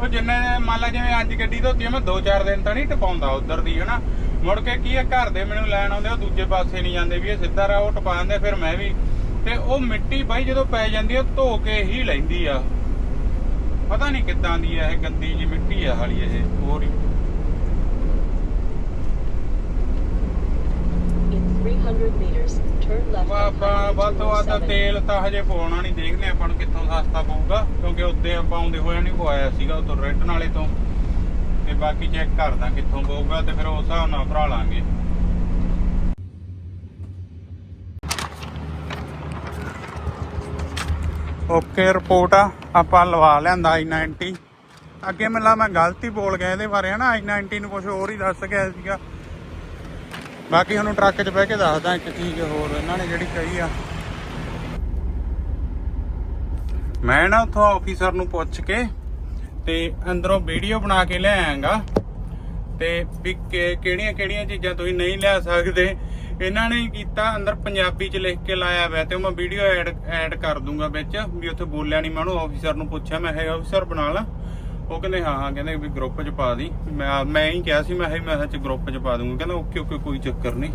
ਉਹ ਜਿੰਨੇ ਮੰਨ ਲਾ ਜਿਵੇਂ ਅੱਜ ਗੱਡੀ ਧੋਤੀ ਆ ਮੈਂ 2-4 ਦਿਨ ਤਾਂ ਨਹੀਂ ਟਪਾਉਂਦਾ ਉਧਰ ਦੀ ਹਨਾ? ਮੁੜ ਕੇ ਕੀ ਆ ਘਰ ਦੇ ਮੈਨੂੰ ਲੈਣ ਆਉਂਦੇ ਉਹ ਦੂਜੇ ਪਾਸੇ ਨਹੀਂ ਜਾਂਦੇ ਵੀ ਇਹ ਸਿੱਧਾ ਰਾਹ ਉਹ ਟਪਾ ਦਿੰਦੇ ਫਿਰ ਮੈਂ ਵੀ। ਤੇ ਉਹ ਮਿੱਟੀ ਬਾਈ ਜਦੋਂ ਪੈ ਜਾਂਦੀ ਆ ਧੋ ਕੇ ਹੀ ਲੈਂਦੀ ਆ। ਪਤਾ ਨਹੀਂ ਕਿੱਦਾਂ ਦੀ ਆ ਇਹ ਗੰਦੀ ਜੀ ਮਿੱਟੀ ਆ ਹਾਲੀ ਇਹ ਹੋਰ ਹੀ। In 300 meters, turn left 207. ਤੇਲ ਤਾਂ ਹਜੇ ਪਾਉਣਾ ਨਹੀਂ ਦੇਖਦੇ ਆਪਾਂ ਨੂੰ ਕਿੱਥੋਂ ਸਸਤਾ ਪਊਗਾ ਕਿਉਂਕਿ ਉੱਤੇ ਆਪਾਂ ਆਉਂਦੇ ਹੋਇਆ ਨਹੀਂ ਪਵਾਇਆ ਸੀਗਾ ਉਤੋਂ ਰੈਂਟ ਨਾਲੇ ਤੋਂ। ਤੇ ਬਾਕੀ ਚੈੱਕ ਕਰਦਾ ਕਿੱਥੋਂ ਪਊਗਾ ਤੇ ਫਿਰ ਉਸ ਹਿਸਾਬ ਨਾਲ ਭਰਾ ਲਾਂਗੇ। ਓਕੇ ਰਿਪੋਰਟ ਆ। ਆਪਾਂ ਲਵਾ ਲਿਆਂਦਾ i90 ਅੱਗੇ ਮੈਨੂੰ ਮੈਂ ਗਲਤੀ ਬੋਲ ਗਿਆ ਇਹਦੇ ਬਾਰੇ, ਹਨਾ? I90 ਨੂੰ ਕੁਝ ਹੋਰ ਹੀ ਦੱਸ ਗਿਆ ਸੀਗਾ। ਬਾਕੀ ਤੁਹਾਨੂੰ ਟਰੱਕ 'ਚ ਬਹਿ ਕੇ ਦੱਸਦਾ ਇੱਕ ਚੀਜ਼ ਹੋਰ, ਇਹਨਾਂ ਨੇ ਜਿਹੜੀ ਕਹੀ ਆ। ਮੈਂ ਨਾ ਉੱਥੋਂ ਆਫੀਸਰ ਨੂੰ ਪੁੱਛ ਕੇ ਤੇ ਅੰਦਰੋਂ ਵੀਡੀਓ ਬਣਾ ਕੇ ਲੈ ਆਂਗਾ ਤੇ ਵੀ ਕਿਹੜੀਆਂ ਕਿਹੜੀਆਂ ਚੀਜ਼ਾਂ ਤੁਸੀਂ ਨਹੀਂ ਲਿਆ ਸਕਦੇ। ਇਹਨਾਂ ਨੇ ਕੀਤਾ, ਅੰਦਰ ਪੰਜਾਬੀ 'ਚ ਲਿਖ ਕੇ ਲਾਇਆ ਵੈ ਤੇ ਉਹ ਮੈਂ ਵੀਡੀਓ ਐਡ ਐਡ ਕਰ ਦੂੰਗਾ ਵਿੱਚ, ਵੀ ਉੱਥੇ ਬੋਲਿਆ ਨਹੀਂ ਮੈਂ ਉਹਨੂੰ ਆਫੀਸਰ ਨੂੰ ਪੁੱਛਿਆ, ਮੈਂ ਹੈ ਆਫੀਸਰ ਬਣਾ ਲਾ। ਉਹ ਕਹਿੰਦੇ, ਹਾਂ ਹਾਂ, ਕਹਿੰਦੇ, ਵੀ ਗਰੁੱਪ 'ਚ ਪਾ ਦੀ। ਮੈਂ ਮੈਂ ਹੀ ਕਿਹਾ ਸੀ, ਮੈਂ ਹੈ ਮੈਂ ਚ ਗਰੁੱਪ 'ਚ ਪਾ ਦੂੰਗਾ। ਕਹਿੰਦਾ, ਓਕੇ ਓਕੇ, ਕੋਈ ਚੱਕਰ ਨਹੀਂ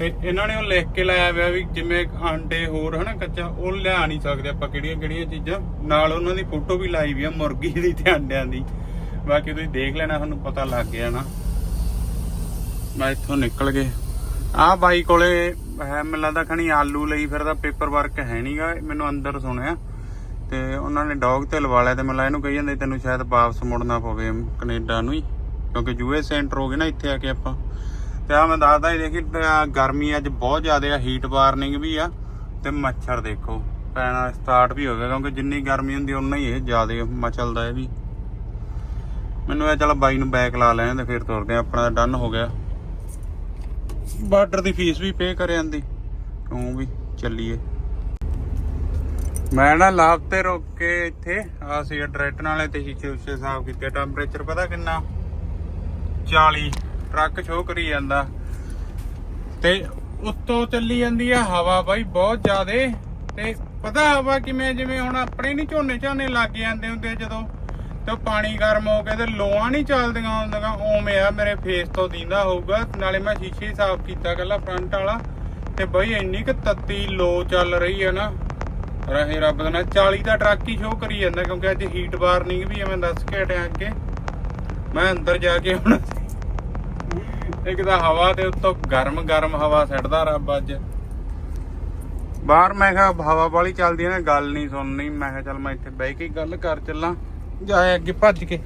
ਤੇ ਇਹਨਾਂ ਨੇ ਉਹ ਲਿਖ ਕੇ ਲਾਇਆ ਹੋਇਆ ਵੀ ਜਿਵੇਂ ਆਂਡੇ ਹੋਰ ਹਨਾ ਕੱਚਾ, ਉਹ ਲਿਆ ਨਹੀਂ ਸਕਦੇ ਆਪਾਂ ਕਿਹੜੀਆਂ ਕਿਹੜੀਆਂ ਚੀਜ਼ਾਂ। ਨਾਲ ਉਹਨਾਂ ਦੀ ਫੋਟੋ ਵੀ ਲਾਈ ਵੀ ਆ ਮੁਰਗੀ ਦੀ ਤੇ ਆਂਡਿਆਂ ਦੀ। ਬਾਕੀ ਤੁਸੀਂ ਦੇਖ ਲੈਣਾ, ਤੁਹਾਨੂੰ ਪਤਾ ਲੱਗ ਗਿਆ ਨਾ। ਮੈਂ ਇੱਥੋਂ ਨਿਕਲ ਗਏ। ਆਹ ਬਾਈ ਕੋਲੇ, ਹੈ ਮੈਨੂੰ ਲੱਗਦਾ ਖਣੀ ਆਲੂ ਲਈ ਫਿਰਦਾ ਪੇਪਰ ਵਰਕ ਹੈ ਨਹੀਂਗਾ ਮੈਨੂੰ ਅੰਦਰ ਸੁਣਿਆ। ਤੇ ਉਹਨਾਂ ਨੇ ਡੌਗ ਤੇ ਲਵਾ ਲਿਆ ਤੇ ਮੈਨੂੰ ਇਹਨੂੰ ਕਹੀ ਜਾਂਦੇ, ਤੈਨੂੰ ਸ਼ਾਇਦ ਵਾਪਸ ਮੁੜਨਾ ਪਵੇ, ਕੈਨੇਡਾ ਨੂੰ ਹੀ। ਕਿਉਂਕਿ ਯੂਐਸ ਸੈਂਟਰ ਹੋ ਗਏ ਨਾ, ਇੱਥੇ ਆ ਕੇ ਆਪਾਂ। ਤੇ ਆ ਮੈਂ ਦੱਸਦਾ ਹੀ ਦੇਖੀ ਗਰਮੀ ਅੱਜ ਬਹੁਤ ਜ਼ਿਆਦਾ ਆ ਹੀਟ ਵਾਰਨਿੰਗ ਵੀ ਆ, ਤੇ ਮੱਛਰ ਦੇਖੋ ਪੈਣਾ ਸਟਾਰਟ ਵੀ ਹੋ ਗਿਆ, ਕਿਉਂਕਿ ਜਿੰਨੀ ਗਰਮੀ ਹੁੰਦੀ ਉਨਾ ਹੀ ਇਹ ਜ਼ਿਆਦਾ ਮਚਲਦਾ ਇਹ ਵੀ। ਮੈਨੂੰ ਇਹ ਚੱਲ ਬਾਈ ਨੂੰ ਬੈਕ ਲਾ ਲੈਣ ਤੇ ਫਿਰ ਤੁਰਦੇ ਆ, ਆਪਣਾ ਡਨ ਹੋ ਗਿਆ। ਬਾਰਡਰ ਦੀ ਫੀਸ ਵੀ ਪੇ ਕਰ ਜਾਂਦੀ ਤੂੰ ਵੀ ਚੱਲੀਏ। ਮੈਂ ਨਾ ਲਾਭ ਤੇ ਰੁਕ ਕੇ ਇੱਥੇ ਆ ਸੀ ਡਾਇਰੈਕਟ ਨਾਲੇ ਤੇ ਸ਼ੀਸ਼ੇ ਉਸੇ ਸਾਫ਼ ਕੀਤੇ ਟੈਂਪਰੇਚਰ ਪਤਾ ਕਿੰਨਾ? 40 ਟਰੱਕ ਸ਼ੋ ਕਰੀ ਜਾਂਦਾ। ਤੇ ਉੱਤੋਂ ਚੱਲੀ ਜਾਂਦੀ ਆ ਹਵਾ ਬਾਈ ਬਹੁਤ ਜ਼ਿਆਦੇ। ਤੇ ਪਤਾ ਹਵਾ ਕਿਵੇਂ, ਜਿਵੇਂ ਹੁਣ ਆਪਣੇ ਨਹੀਂ ਝੋਨੇ ਝਾਨੇ ਲੱਗ ਜਾਂਦੇ ਹੁੰਦੇ ਜਦੋਂ। ਤੇ ਪਾਣੀ ਗਰਮ ਹੋ ਕੇ ਤੇ ਲੋਆਂ ਨਹੀਂ ਚੱਲਦੀਆਂ ਹੁੰਦੀਆਂ ਓਵੇਂ ਆ ਮੇਰੇ ਫੇਸ ਤੋਂ ਦੀਂਦਾ ਹੋਊਗਾ। ਨਾਲੇ ਮੈਂ ਸ਼ੀਸ਼ੇ ਸਾਫ਼ ਕੀਤਾ ਕੱਲਾ ਫਰੰਟ ਵਾਲਾ। ਤੇ ਬਈ ਇੰਨੀ ਕਿ ਤੱਤੀ ਲੋ ਚੱਲ ਰਹੀ ਹੈ ਨਾ। ਰਹੇ ਰੱਬ ਦਾ ਨਾ 40 ਦਾ ਟਰੱਕ ਹੀ ਸ਼ੋ ਕਰੀ ਜਾਂਦਾ, ਕਿਉਂਕਿ ਅੱਜ ਹੀਟ ਵਾਰਨਿੰਗ ਵੀ ਐਵੇਂ ਦੱਸ ਕੇ ਹਟਿਆ ਅੱਗੇ। ਮੈਂ ਅੰਦਰ ਜਾ ਕੇ ਹੁਣ ਇੱਕ ਤਾਂ ਹਵਾ ਤੇ ਉੱਤੋਂ ਗਰਮ ਗਰਮ ਹਵਾ ਛੱਡਦਾ ਰੱਬ ਅੱਜ। ਬਾਹਰ ਮੈਂ ਕਿਹਾ ਹਵਾ ਵਾਲੀ ਚੱਲਦੀ ਹੈ ਨਾ, ਗੱਲ ਨਹੀਂ ਸੁਣਨੀ। ਮੈਂ ਕਿਹਾ ਚੱਲ ਮੈਂ ਇੱਥੇ ਬਹਿ ਕੇ ਗੱਲ ਕਰ ਚੱਲਾਂ। ਜਾਏ ਅੱਗੇ ਭੱਜ ਕੇ।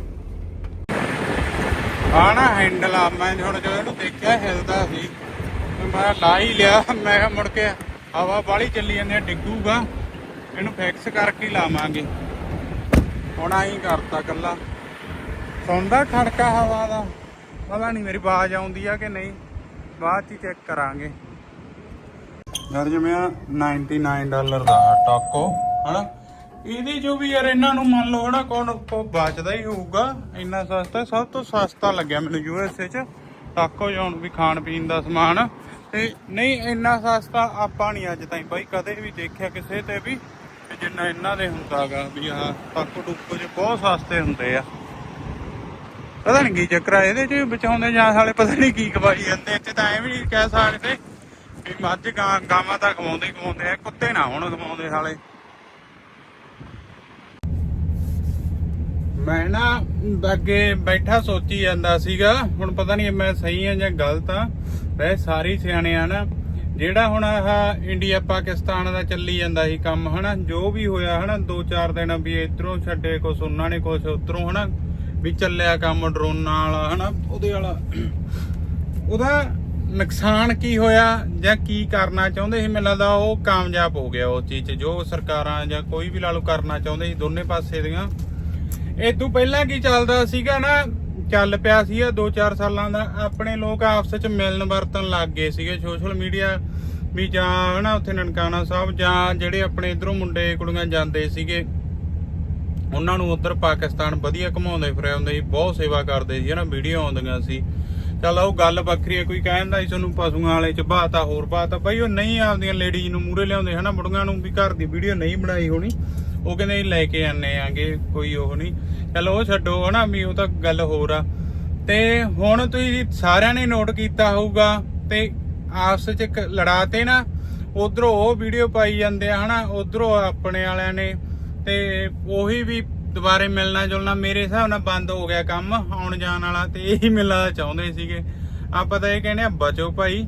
ਆ ਨਾ ਹੈਂਡਲ ਆ, ਮੈਂ ਹੁਣ ਜਦੋਂ ਇਹਨੂੰ ਦੇਖਿਆ ਹਿਲਦਾ ਸੀ। ਮੈਂ ਲਾ ਹੀ ਲਿਆ, ਮੈਂ ਕਿਹਾ ਮੁੜ ਕੇ ਹਵਾ ਵਾਲੀ ਚੱਲੀ ਜਾਂਦੀ ਡਿੱਗੂਗਾ। ਇਹਨੂੰ ਫਿਕਸ ਕਰਕੇ ਲਾਵਾਂਗੇ। ਹੁਣ ਆਈ ਕਰਤਾ ਕੱਲਾ ਸੁਣਦਾ ਖੜਕਾ ਹਵਾ ਦਾ। ਪਤਾ ਨਹੀਂ ਮੇਰੀ ਆਵਾਜ਼ ਆਉਂਦੀ ਆ ਕਿ ਨਹੀਂ। ਬਾਅਦ ਚ ਚੈੱਕ ਕਰਾਂਗੇ। ਯਾਰ ਜਿਵੇਂ 99 ਡਾਲਰ ਦਾ ਟਾਕੋ, ਹਨਾ? ਇਹਦੇ ਜੋ ਵੀ ਯਾਰ ਇਹਨਾਂ ਨੂੰ ਮੰਨ ਲਓ, ਹਨਾ, ਕੌਣ ਕੋ ਬਚਦਾ ਹੀ ਹੋਊਗਾ। ਇੰਨਾ ਸਸਤਾ, ਸਭ ਤੋਂ ਸਸਤਾ ਲੱਗਿਆ ਮੈਨੂੰ ਯੂ ਐਸ ਏ ਚ। ਟਾਕੋ ਜੌਨ ਵੀ ਖਾਣ ਪੀਣ ਦਾ ਸਮਾਨ। ਤੇ ਨਹੀਂ, ਇੰਨਾ ਸਸਤਾ ਆਪਾਂ ਨਹੀਂ ਅੱਜ ਤਾਈਂ ਬਾਈ, ਕਦੇ ਵੀ ਦੇਖਿਆ ਕਿਸੇ ਤੇ ਵੀ। ਜਿੰਨਾ ਇਹਨਾਂ ਦੇ ਹੁੰਦਾਗਾ ਵੀ ਆਹ ਟੱਕੋ ਟੁੱਕੋ ਚ ਬਹੁਤ ਸਸਤੇ ਹੁੰਦੇ ਆ। ਪਤਾ ਨਹੀਂ ਕੀ ਚੱਕਰ ਆ, ਇਹਦੇ ਚ ਵੀ ਬਚਾਉਂਦੇ ਜਾਂ ਸਾਲੇ ਪਤਾ ਨਹੀਂ ਕੀ ਖਵਾਈ ਜਾਂਦੇ ਇੱਥੇ ਤਾਂ ਐ ਨਹੀਂ ਕਹਿ ਸਕਦੇ ਵੀ ਮੱਝ ਗਾਂ, ਗਾਵਾਂ ਤਾਂ ਖਵਾਉਂਦੇ ਹੀ ਖਵਾਉਂਦੇ ਆ, ਕੁੱਤੇ ਨਾ ਹੁਣ ਖਵਾਉਂਦੇ ਸਾਲੇ। ਮੈਂ ਨਾ ਅੱਗੇ ਬੈਠਾ ਸੋਚੀ ਜਾਂਦਾ ਸੀਗਾ, ਹੁਣ ਪਤਾ ਨਹੀਂ ਮੈਂ ਸਹੀ ਆ ਜਾਂ ਗਲਤ ਆ ਵੈਸੇ ਸਾਰੇ ਸਿਆਣੇ ਆ ਨਾ, ਜਿਹੜਾ ਹੁਣ ਆਹ ਇੰਡੀਆ ਪਾਕਿਸਤਾਨ ਦਾ ਚੱਲੀ ਜਾਂਦਾ ਸੀ ਕੰਮ, ਹਨਾ, ਜੋ ਵੀ ਹੋਇਆ, ਹਨਾ 2-4 ਦਿਨ ਵੀ ਇਧਰੋਂ ਛੱਡੇ ਕੁਛ, ਉਹਨਾਂ ਨੇ ਕੁਛ ਉਧਰੋਂ, ਹਨਾ ਵੀ ਚੱਲਿਆ ਕੰਮ ਡਰੋਨਾਂ ਵਾਲਾ ਹਨਾ, ਉਹਦੇ ਵਾਲਾ। ਉਹਦਾ ਨੁਕਸਾਨ ਕੀ ਹੋਇਆ ਜਾਂ ਕੀ ਕਰਨਾ ਚਾਹੁੰਦੇ ਸੀ? ਮੈਨੂੰ ਲੱਗਦਾ ਉਹ ਕਾਮਯਾਬ ਹੋ ਗਿਆ ਉਹ ਚੀਜ਼ 'ਚ, ਜੋ ਸਰਕਾਰਾਂ ਜਾਂ ਕੋਈ ਵੀ ਲਾ ਲਓ ਕਰਨਾ ਚਾਹੁੰਦੇ ਸੀ, ਦੋਨੇ ਪਾਸੇ ਦੀਆਂ। ਇਹ ਤੋਂ ਪਹਿਲਾਂ ਕੀ ਚੱਲਦਾ ਸੀਗਾ ਨਾ, ਚੱਲ ਪਿਆ ਸੀਗਾ 2-4 ਸਾਲਾਂ ਦਾ। ਆਪਣੇ ਲੋਕ ਆਪਸ ਵਿੱਚ ਮਿਲਣ ਵਰਤਨ ਲੱਗ ਗਏ ਸੀਗੇ ਸੋਸ਼ਲ ਮੀਡੀਆ ਵੀ ਜਾਂ, ਹਨਾ, ਉੱਥੇ ਨਨਕਾਣਾ ਸਾਹਿਬ ਜਾਂ ਜਿਹੜੇ ਆਪਣੇ ਇਧਰੋਂ ਮੁੰਡੇ ਕੁੜੀਆਂ ਜਾਂਦੇ ਸੀਗੇ। ਉਹਨਾਂ ਨੂੰ ਉਧਰ ਪਾਕਿਸਤਾਨ ਵਧੀਆ ਘੁਮਾਉਂਦੇ ਫਿਰੇ ਸੀ, ਬਹੁਤ ਸੇਵਾ ਕਰਦੇ ਸੀ, ਹਨਾ, ਵੀਡੀਓ ਆਉਂਦੀਆਂ ਸੀ। ਚੱਲ ਉਹ ਗੱਲ ਵੱਖਰੀ ਹੈ, ਕੋਈ ਕਹਿੰਦਾ ਸੀ ਤੁਹਾਨੂੰ ਪਸ਼ੂਆਂ ਵਾਲੇ ਚ ਬਾਤਾ ਹੋਰ ਬਾਤਾ ਬਈ ਉਹ ਨਹੀਂ ਆਪਦੀਆਂ ਲੇਡੀਜ਼ ਨੂੰ ਮੂਰੇ ਲਿਆਉਂਦੇ, ਹਨਾ ਬੁੜੀਆਂ ਨੂੰ ਵੀ ਘਰ ਦੀ ਵੀਡੀਓ ਨਹੀਂ ਬਣਾਈ ਹੋਣੀ। ਉਹ ਕਹਿੰਦੇ ਲੈ ਕੇ ਆਨੇ ਆਂਗੇ, ਕੋਈ ਉਹ ਨਹੀਂ। ਚਲ ਉਹ ਛੱਡੋ, ਹਨਾ, ਵੀ ਉਹ ਤਾਂ ਗੱਲ ਹੋਰ ਆ। ਤੇ ਹੁਣ ਤੁਸੀਂ ਸਾਰਿਆਂ ਨੇ ਨੋਟ ਕੀਤਾ ਹੋਊਗਾ, ਤੇ ਆਪਸ ਚ ਇੱਕ ਲੜਾਤੇ ਨਾ, ਉਧਰੋਂ ਉਹ ਵੀਡੀਓ ਪਾਈ ਜਾਂਦੇ ਆ, ਹਨਾ, ਉਧਰੋਂ ਆਪਣੇ ਵਾਲਿਆਂ ਨੇ ਤੇ ਉਹੀ ਵੀ ਦੁਬਾਰੇ ਮਿਲਣਾ ਜੁਲਣਾ ਮੇਰੇ ਹਿਸਾਬ ਨਾਲ ਬੰਦ ਹੋ ਗਿਆ ਕੰਮ ਆਉਣ ਜਾਣ ਵਾਲਾ ਤੇ ਇਹੀ ਮਿਲਣਾ ਚਾਹੁੰਦੇ ਸੀਗੇ। ਆਪਾਂ ਤਾਂ ਇਹ ਕਹਿੰਦੇ ਆ, ਬਚੋ ਭਾਈ।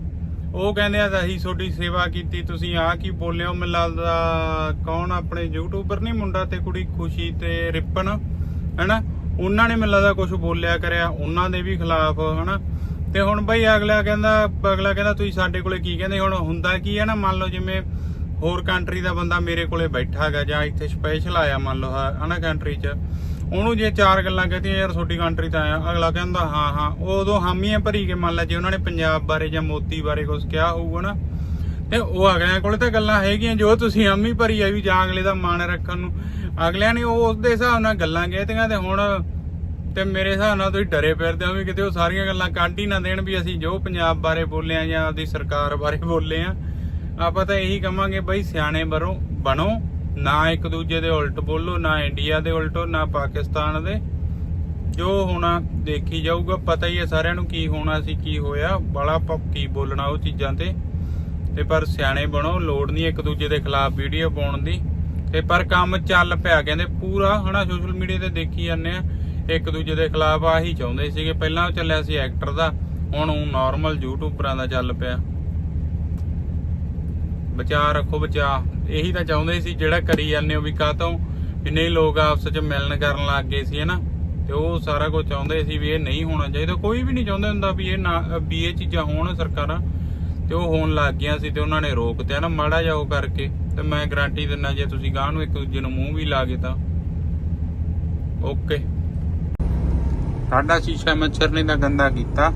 ਉਹ ਕਹਿੰਦੇ ਆ, ਅਸੀਂ ਤੁਹਾਡੀ ਸੇਵਾ ਕੀਤੀ, ਤੁਸੀਂ ਆ ਕੀ ਬੋਲਿਓ ਮੈਨੂੰ ਲੱਗਦਾ ਕੌਣ? ਆਪਣੇ ਯੂਟਿਊਬਰ ਨਹੀਂ ਮੁੰਡਾ ਤੇ ਕੁੜੀ ਖੁਸ਼ੀ ਤੇ ਰਿਪਨ, ਹੈਨਾ? ਉਹਨਾਂ ਨੇ ਮੈਨੂੰ ਲੱਗਦਾ ਕੁਝ ਬੋਲਿਆ ਕਰਿਆ, ਉਹਨਾਂ ਦੇ ਵੀ ਖਿਲਾਫ, ਹਨਾ? ਤੇ ਹੁਣ ਬਈ ਅਗਲਾ ਕਹਿੰਦਾ ਅਗਲਾ ਕਹਿੰਦਾ, ਤੁਸੀਂ ਸਾਡੇ ਕੋਲੇ ਕੀ ਕਹਿੰਦੇ? ਹੁਣ ਹੁੰਦਾ ਕੀ ਹੈ ਨਾ, ਮੰਨ ਲਓ ਜਿਵੇਂ ਹੋਰ ਕੰਟਰੀ ਦਾ ਬੰਦਾ ਮੇਰੇ ਕੋਲੇ ਬੈਠਾ ਹੈਗਾ ਜਾਂ ਇੱਥੇ ਸਪੈਸ਼ਲ ਆਇਆ ਮੰਨ ਲਓ ਹਨਾ ਕੰਟਰੀ 'ਚ। ਉਹਨੂੰ ਜੇ ਚਾਰ ਗੱਲਾਂ ਕਹਤੀਆਂ, ਯਾਰ ਤੁਹਾਡੀ ਕੰਟਰੀ ਤਾਂ ਆਇਆ। ਅਗਲਾ ਕਹਿੰਦਾ, ਹਾਂ ਹਾਂ। ਉਦੋਂ ਹਾਮੀਆਂ ਭਰੀ ਕੇ ਮੰਨ ਲਾ ਜੇ ਉਹਨਾਂ ਨੇ ਪੰਜਾਬ ਬਾਰੇ ਜਾਂ ਮੋਦੀ ਬਾਰੇ ਕੁਝ ਕਿਹਾ ਹੋਊਗਾ ਨਾ, ਤੇ ਉਹ ਅਗਲਿਆਂ ਕੋਲੇ ਤਾਂ ਗੱਲਾਂ ਹੈਗੀਆਂ, ਜੋ ਤੁਸੀਂ ਹਾਮੀ ਭਰੀ ਆ ਵੀ ਜਾਂ ਅਗਲੇ ਦਾ ਮਾਣ ਰੱਖਣ ਨੂੰ। ਅਗਲਿਆਂ ਨੇ ਉਹ ਉਸ ਦੇ ਹਿਸਾਬ ਨਾਲ ਗੱਲਾਂ ਕਹਿਤੀਆਂ ਤੇ ਹੁਣ ਤੇ ਮੇਰੇ ਹਿਸਾਬ ਨਾਲ ਤੁਸੀਂ ਡਰੇ ਫਿਰਦੇ ਹੋ ਵੀ ਕਿਤੇ ਉਹ ਸਾਰੀਆਂ ਗੱਲਾਂ ਕੱਢ ਹੀ ਨਾ ਦੇਣ ਵੀ ਅਸੀਂ ਜੋ ਪੰਜਾਬ ਬਾਰੇ ਬੋਲੇ ਆ ਜਾਂ ਆਪਦੀ ਸਰਕਾਰ ਬਾਰੇ ਬੋਲੇ ਆ। ਆਪਾਂ ਤਾਂ ਇਹੀ ਕਵਾਂਗੇ ਬਈ ਸਿਆਣੇ ਬਰੋ ਬਣੋ, ਨਾ ਇੱਕ ਦੂਜੇ ਦੇ ਉਲਟ ਬੋਲੋ, ਨਾ ਇੰਡੀਆ ਦੇ ਉਲਟੋ, ਨਾ ਪਾਕਿਸਤਾਨ ਦੇ। ਜੋ ਹੋਣਾ ਦੇਖੀ ਜਾਊਗਾ, ਪਤਾ ਹੀ ਹੈ ਸਾਰਿਆਂ ਨੂੰ ਕੀ ਹੋਣਾ ਸੀ, ਕੀ ਹੋਇਆ। ਬੜਾ ਕੀ ਬੋਲਣਾ ਉਹ ਚੀਜ਼ਾਂ ਤੇ। ਤੇ ਪਰ ਸਿਆਣੇ ਬਣੋ, ਲੋੜ ਨਹੀਂ ਇੱਕ ਦੂਜੇ ਦੇ ਖਿਲਾਫ ਵੀਡੀਓ ਪਾਉਣ ਦੀ। ਤੇ ਪਰ ਕੰਮ ਚੱਲ ਪਿਆ, ਕਹਿੰਦੇ ਪੂਰਾ, ਹਨਾ ਸੋਸ਼ਲ ਮੀਡੀਆ ਤੇ ਦੇਖੀ ਜਾਂਦੇ ਆ। ਇੱਕ ਦੂਜੇ ਦੇ ਖਿਲਾਫ ਆਹੀ ਚਾਹੁੰਦੇ ਸੀਗੇ। ਪਹਿਲਾਂ ਚੱਲਿਆ ਸੀ ਐਕਟਰ ਦਾ, ਹੁਣ ਉਹ ਨਾਰਮਲ ਯੂਟਿਊਬਰਾਂ ਦਾ ਚੱਲ ਪਿਆ। ਬਚਾ ਰੱਖੋ, ਬਚਾ। ਇਹੀ ਤਾਂ ਚਾਹੁੰਦੇ ਸੀ, ਜਿਹੜਾ ਕਰੀ ਜਾਂਦੇ ਹੋ ਵੀ ਕਾਤੋਂ ਵੀ ਨਹੀਂ ਲੋਕ ਆਪਸ ਵਿੱਚ ਮਿਲਣ ਕਰਨ ਲੱਗ ਗਏ ਸੀ, ਹਨਾ? ਤੇ ਉਹ ਸਾਰਾ ਕੁਝ ਚਾਹੁੰਦੇ ਸੀ ਵੀ ਇਹ ਨਹੀਂ ਹੋਣਾ ਚਾਹੀਦਾ। ਕੋਈ ਵੀ ਨਹੀਂ ਚਾਹੁੰਦਾ ਹੁੰਦਾ ਵੀ ਇਹ ਨਾ, ਵੀ ਇਹ ਚੀਜ਼ਾਂ ਹੋਣ ਸਰਕਾਰਾਂ। ਤੇ ਉਹ ਹੋਣ ਲੱਗ ਗਈਆਂ ਸੀ ਤੇ ਉਹਨਾਂ ਨੇ ਰੋਕਤਿਆ ਨਾ ਮਾੜਾ ਜਿਹਾ ਉਹ ਕਰਕੇ। ਤੇ ਮੈਂ ਗਾਰੰਟੀ ਦਿੰਦਾ, ਜੇ ਤੁਸੀਂ ਗਾਂ ਨੂੰ ਇੱਕ ਦੂਜੇ ਨੂੰ ਮੂੰਹ ਵੀ ਲਾਗੇ ਤਾਂ। ਓਕੇ। ਸਾਡਾ ਸ਼ੀਸ਼ਾ ਮੱਛਰ ਨੇ ਤਾਂ ਗੰਦਾ ਕੀਤਾ।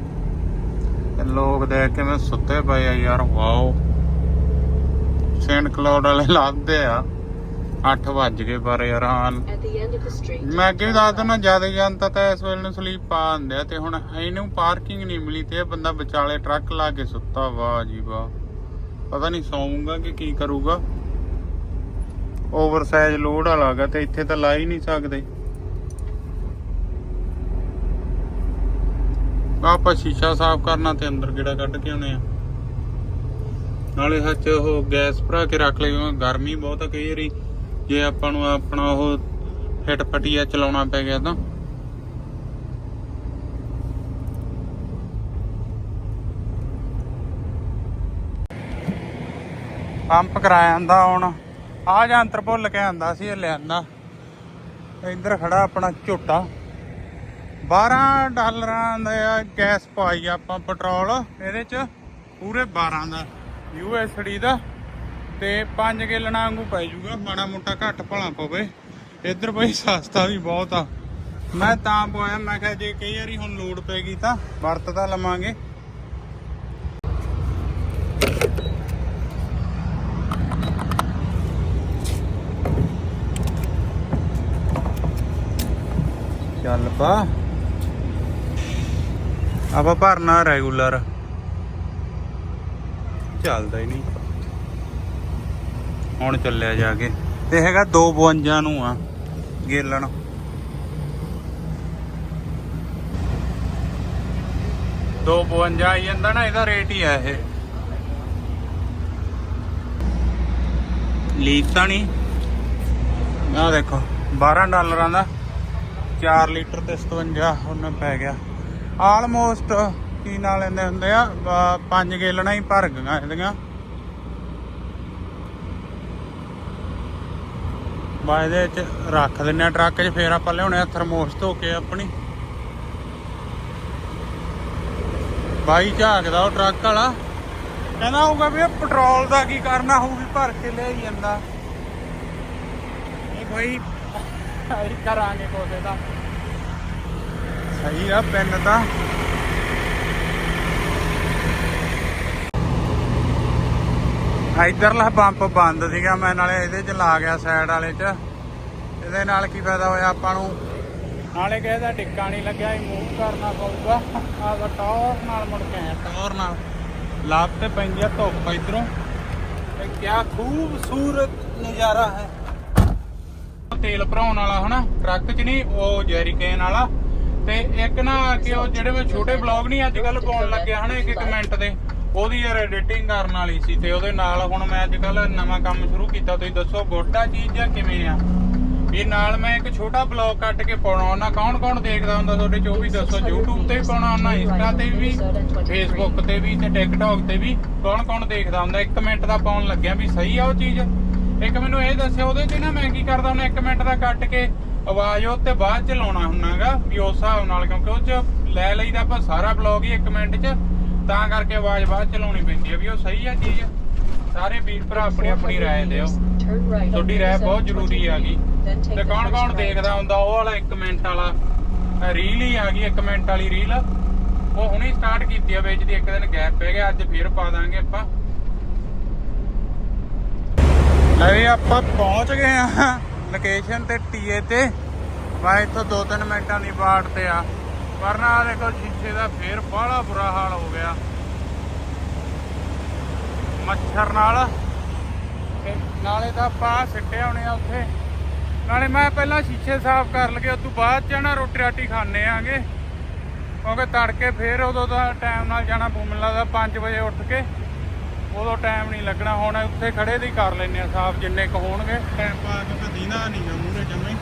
ਤੇ ਲੋਕ ਦੇਖ ਕੇ ਮੈਂ ਸੁੱਤੇ ਪਏ ਆ ਯਾਰ, ਵਾਓ। ਸੈਂਟ ਕਲਾਉਡ ਵਾਲੇ ਲੱਭਦੇ ਆ। 8 ਵੱਜ ਗਏ ਪਰ ਯਾਰ ਹਾਂ. ਮੈਂ ਅੱਗੇ ਵੀ ਦੱਸ ਦਿੰਦਾ ਜ਼ਿਆਦਾ ਜਨਤਾ ਤਾਂ ਇਸ ਵੇਲੇ ਨੂੰ ਸਲੀਪ ਪਾ ਦਿੰਦੇ ਆ ਤੇ ਹੁਣ ਇਹਨੂੰ ਪਾਰਕਿੰਗ ਨਹੀਂ ਮਿਲੀ ਤੇ ਇਹ ਬੰਦਾ ਵਿਚਾਲੇ ਟਰੱਕ ਲਾ ਕੇ ਸੁੱਤਾ। ਵਾਹ ਜੀ ਵਾਹ। ਪਤਾ ਨਹੀਂ ਸੌਂਗਾ ਕਿ ਕੀ ਕਰੂਗਾ। ਓਵਰਸਾਈਜ਼ ਲੋਡ ਵਾਲਾਗਾ ਤੇ ਇੱਥੇ ਤਾਂ ਲਾ ਹੀ ਨਹੀਂ ਸਕਦੇ। ਆਪਾਂ ਸ਼ੀਸ਼ਾ ਸਾਫ਼ ਕਰਨਾ ਤੇ ਅੰਦਰ ਕਿਹੜਾ ਕੱਢ ਕੇ ਆਉਣੇ ਆ। ਨਾਲੇ ਹੱਥ ਉਹ ਗੈਸ ਭਰਾ ਕੇ ਰੱਖ ਲਈ ਗਰਮੀ ਬਹੁਤ ਆ ਕਈ ਵਾਰੀ। ਜੇ ਆਪਾਂ ਨੂੰ ਆਪਣਾ ਉਹ ਹਿੱਟ ਪਟੀਆ ਚਲਾਉਣਾ ਪੈ ਗਿਆ ਤਾਂ। ਪੰਪ ਕਰਾਇਆ ਆਂਦਾ ਹੁਣ। ਆ ਜਾਂ ਅੰਤਰ ਭੁੱਲ ਕੇ ਆਂਦਾ ਸੀ ਇਹ ਲਿਆਂਦਾ। ਇੱਧਰ ਖੜਾ ਆਪਣਾ ਝੋਟਾ। 12 ਡਾਲਰਾਂ ਦਾ ਗੈਸ ਪਾਈ ਆਪਾਂ ਪੈਟਰੋਲ, ਇਹਦੇ ਚ ਪੂਰੇ 12 ਦਾ। ਯੂਐਸਡੀ ਦਾ ਤੇ 5 ਗੇਲਣਾ ਵਾਂਗੂ ਪੈ ਜਾਊਗਾ ਮਾੜਾ ਮੋਟਾ ਘੱਟ ਭਲਾ ਪਵੇ। ਇੱਧਰ ਬਈ ਸਸਤਾ ਵੀ ਬਹੁਤ ਆ। ਮੈਂ ਤਾਂ ਪਵਾਇਆ, ਮੈਂ ਕਿਹਾ ਜੇ ਕਈ ਵਾਰੀ ਹੁਣ ਲੋਡ ਪੈ ਗਈ ਤਾਂ ਵਰਤ ਤਾਂ ਲਵਾਂਗੇ। ਚੱਲ ਪਾ। ਆਪਾਂ ਭਰਨਾ ਰੈਗੂਲਰ ਚੱਲਦਾ ਹੀ ਨਹੀਂ। ਹੁਣ ਚੱਲਿਆ ਜਾ ਕੇ। ਤੇ ਹੈਗਾ 252 ਨੂੰ ਆ, ਗੇਲਣ। ਦੋ 52 ਆਈ ਜਾਂਦਾ ਨਾ, ਇਹਦਾ ਰੇਟ ਹੀ ਆ ਇਹ। ਲੀਕ ਤਾਂ ਨਹੀਂ। ਆਹ ਦੇਖੋ 12 ਡਾਲਰਾਂ ਦਾ 4 ਲੀਟਰ ਤੇ 57 ਉਹਨਾਂ ਪੈ ਗਿਆ। ਆਲਮੋਸਟ ਕੀ ਨਾਲ ਲੈਂਦੇ ਹੁੰਦੇ ਆ? ਪੰਜ ਗੇਲਣਾ ਹੀ ਭਰ ਗਈਆਂ ਇਹਦੀਆਂ। ਬਾ ਇਹਦੇ ਚ ਰੱਖ ਦਿੰਨੇ ਆ ਟਰੱਕ 'ਚ, ਫੇਰ ਆਪਾਂ ਲਿਆਉਣੇ ਆ ਥਰਮੋਸ ਧੋ ਕੇ ਆਪਣੀ। ਬਾਈ ਝਾਕਦਾ ਉਹ ਟਰੱਕ ਵਾਲਾ। ਕਹਿੰਦਾ ਹੋਊਗਾ ਵੀ ਪੈਟਰੋਲ ਦਾ ਕੀ ਕਰਨਾ ਹੋਊਗੀ ਭਰ ਕੇ ਲੈ ਜਾਂਦਾ। ਇਹ ਕੋਈ ਕਰਾਂਗੇ ਕੋਸੇ ਦਾ। ਸਹੀ ਆ, ਪੈਨ ਤਾਂ। ਇਧਰਲਾ ਪੰਪ ਬੰਦ ਸੀਗਾ ਮੈਂ ਨਾਲੇ ਇਹਦੇ ਚ ਲਾ ਗਿਆ ਸਾਈਡ ਵਾਲੇ ਚ। ਇਹਦੇ ਨਾਲ ਕੀ ਫਾਇਦਾ ਹੋਇਆ ਆਪਾਂ ਨੂੰ? ਨਾਲੇ ਕਿਸੇ ਦਾ ਟਿੱਕਾ ਨਹੀਂ ਲੱਗਿਆ ਇਹ ਮੂਵ ਕਰਨਾ ਪਊਗਾ। ਆਹ ਟੌਰ ਨਾਲ ਮੁੜ ਕੇ ਆਇਆ। ਟੌਰ ਨਾਲ। ਲਾਭ ਤੇ ਪੈਂਦੀ ਆ ਧੁੱਪ ਇਧਰੋਂ। ਤੇ ਕਿਆ ਖੂਬਸੂਰਤ ਨਜ਼ਾਰਾ ਹੈ। ਤੇਲ ਭਰਾਉਣ ਵਾਲਾ ਹਨਾ ਟਰੱਕ 'ਚ ਨਹੀਂ ਉਹ ਜੈਰੀਕੇਨ ਵਾਲਾ। ਤੇ ਇੱਕ ਨਾ ਕਿ ਉਹ ਜਿਹੜੇ ਮੈਂ ਛੋਟੇ ਬਲੌਗ ਨਹੀਂ ਅੱਜ ਕੱਲ ਪਾਉਣ ਲੱਗਿਆ ਹਨਾ ਇੱਕ ਇੱਕ ਮਿੰਟ ਦੇ। ਉਹਦੀ ਯਾਰ ਐਡੀਟਿੰਗ ਕਰਨ ਵਾਲੀ ਸੀ ਤੇ ਉਹਦੇ ਨਾਲ ਹੁਣ ਮੈਂ ਅੱਜ ਕੱਲ ਨਵਾਂ ਕੰਮ ਸ਼ੁਰੂ ਕੀਤਾ। ਤੁਸੀਂ ਦੱਸੋ ਗੋਟਾ ਚੀਜ਼ ਜਾਂ ਕਿਵੇਂ ਆ? ਇਹ ਨਾਲ ਮੈਂ ਇੱਕ ਛੋਟਾ ਬਲੌਗ ਕੱਟ ਕੇ ਪਾਉਣਾ ਉਹਨਾਂ ਕੌਣ ਕੌਣ ਦੇਖਦਾ ਹੁੰਦਾ ਤੁਹਾਡੇ ਚ ਉਹ ਵੀ ਦੱਸੋ। YouTube ਤੇ ਵੀ ਪਾਉਣਾ ਉਹਨਾਂ ਇੰਸਟਾ ਤੇ ਵੀ ਫੇਸਬੁੱਕ ਤੇ ਵੀ ਤੇ ਟਿਕਟੌਕ ਤੇ ਵੀ ਕੌਣ ਕੌਣ ਦੇਖਦਾ ਹੁੰਦਾ। 1 ਮਿੰਟ ਦਾ ਪਾਉਣ ਲੱਗਿਆ ਵੀ ਸਹੀ ਆ ਉਹ ਚੀਜ਼। ਇੱਕ ਮੈਨੂੰ ਇਹ ਦੱਸਿਓ ਉਹਦੇ 'ਚ ਨਾ ਮੈਂ ਕੀ ਕਰਦਾ ਹੁੰਦਾ 1 ਮਿੰਟ ਦਾ ਕੱਟ ਕੇ ਆਵਾਜ਼ ਉਹ ਤੇ ਬਾਅਦ ਚ ਲਾਉਣਾ ਹੁੰਨਾਗਾ ਵੀ ਉਸ ਹਿਸਾਬ ਨਾਲ ਕਿਉਂਕਿ ਉਹ 'ਚ ਲੈ ਲਈਦਾ ਆਪਾਂ ਸਾਰਾ ਬਲੌਗ ਹੀ 1 ਮਿੰਟ 'ਚ। ਤਾਂ ਕਰਕੇ ਆਵਾਜ਼ ਬਾਅਦ ਚ ਪੈਂਦੀ ਆ ਵੀ ਉਹ ਸਹੀ ਆ ਚੀਜ਼। ਸਾਰੇ ਵੀਰ ਭਰਾ ਆਪਣੀ ਆਪਣੀ ਰਾਏ ਦਿਓ। ਤੁਹਾਡੀ ਰਾਏ ਬਹੁਤ ਜ਼ਰੂਰੀ ਆ ਗਈ। ਤੇ ਕੌਣ ਕੌਣ ਦੇਖਦਾ ਹੁੰਦਾ, ਉਹ ਵਾਲਾ 1 ਮਿੰਟ ਵਾਲਾ। ਰੀਲ ਹੀ ਆ ਗਈ 1 ਮਿੰਟ ਵਾਲੀ ਰੀਲ ਉਹ ਹੁਣੇ ਸਟਾਰਟ ਕੀਤੀ ਆ, ਵਿੱਚ ਦੀ ਇੱਕ ਦਿਨ ਗੈਪ ਪੈ ਗਿਆ, ਅੱਜ ਫੇਰ ਪਾ ਦਾਂਗੇ ਆਪਾਂ। ਲੈ ਆਪਾਂ ਪਹੁੰਚ ਗਏ ਆ। ਲੋਕੇਸ਼ਨ ਤੇ, ਟੀਏ ਤੇ। ਵਾ ਇੱਥੋਂ 2-3 ਮਿੰਟਾਂ ਦੀ ਬਾੜ ਤੇ ਆ। ਵਰਨਾ ਆ ਦੇਖੋ ਸ਼ੀਸ਼ੇ ਦਾ ਫੇਰ ਬਾਹਲਾ ਬੁਰਾ ਹਾਲ ਹੋ ਗਿਆ। ਮੱਛਰ ਨਾਲ। ਤੇ ਨਾਲੇ ਤਾਂ ਆਪਾਂ ਸਿੱਟੇ ਹੋਣੇ ਆ ਉੱਥੇ। ਨਾਲੇ ਮੈਂ ਪਹਿਲਾਂ ਸ਼ੀਸ਼ੇ ਸਾਫ਼ ਕਰ ਲਗੇ ਉਸ ਤੋਂ ਬਾਅਦ ਜਾਣਾ ਰੋਟੀ ਰਾਟੀ ਖਾਣੇ ਆਂਗੇ। ਕਿਉਂਕਿ ਤੜਕੇ ਫੇਰ ਉਦੋਂ ਦਾ ਟਾਈਮ ਨਾਲ ਜਾਣਾ ਪਊ ਦਾ ਲੱਗਦਾ 5 ਵਜੇ ਉੱਠ ਕੇ। ਉਦੋਂ ਟਾਈਮ ਨਹੀਂ ਲੱਗਣਾ, ਹੁਣ ਉੱਥੇ ਖੜੇ ਦੀ ਕਰ ਲੈਨੇ ਆ ਸਾਫ਼ ਜਿੰਨੇ ਕ ਹੋਣਗੇ। ਟਾਈਮ ਪਾ ਕੇ ਤਾਂ ਦੀਨਾ ਨਹੀਂ ਗਾ ਮੂਹਰੇ ਜੰਮੇ।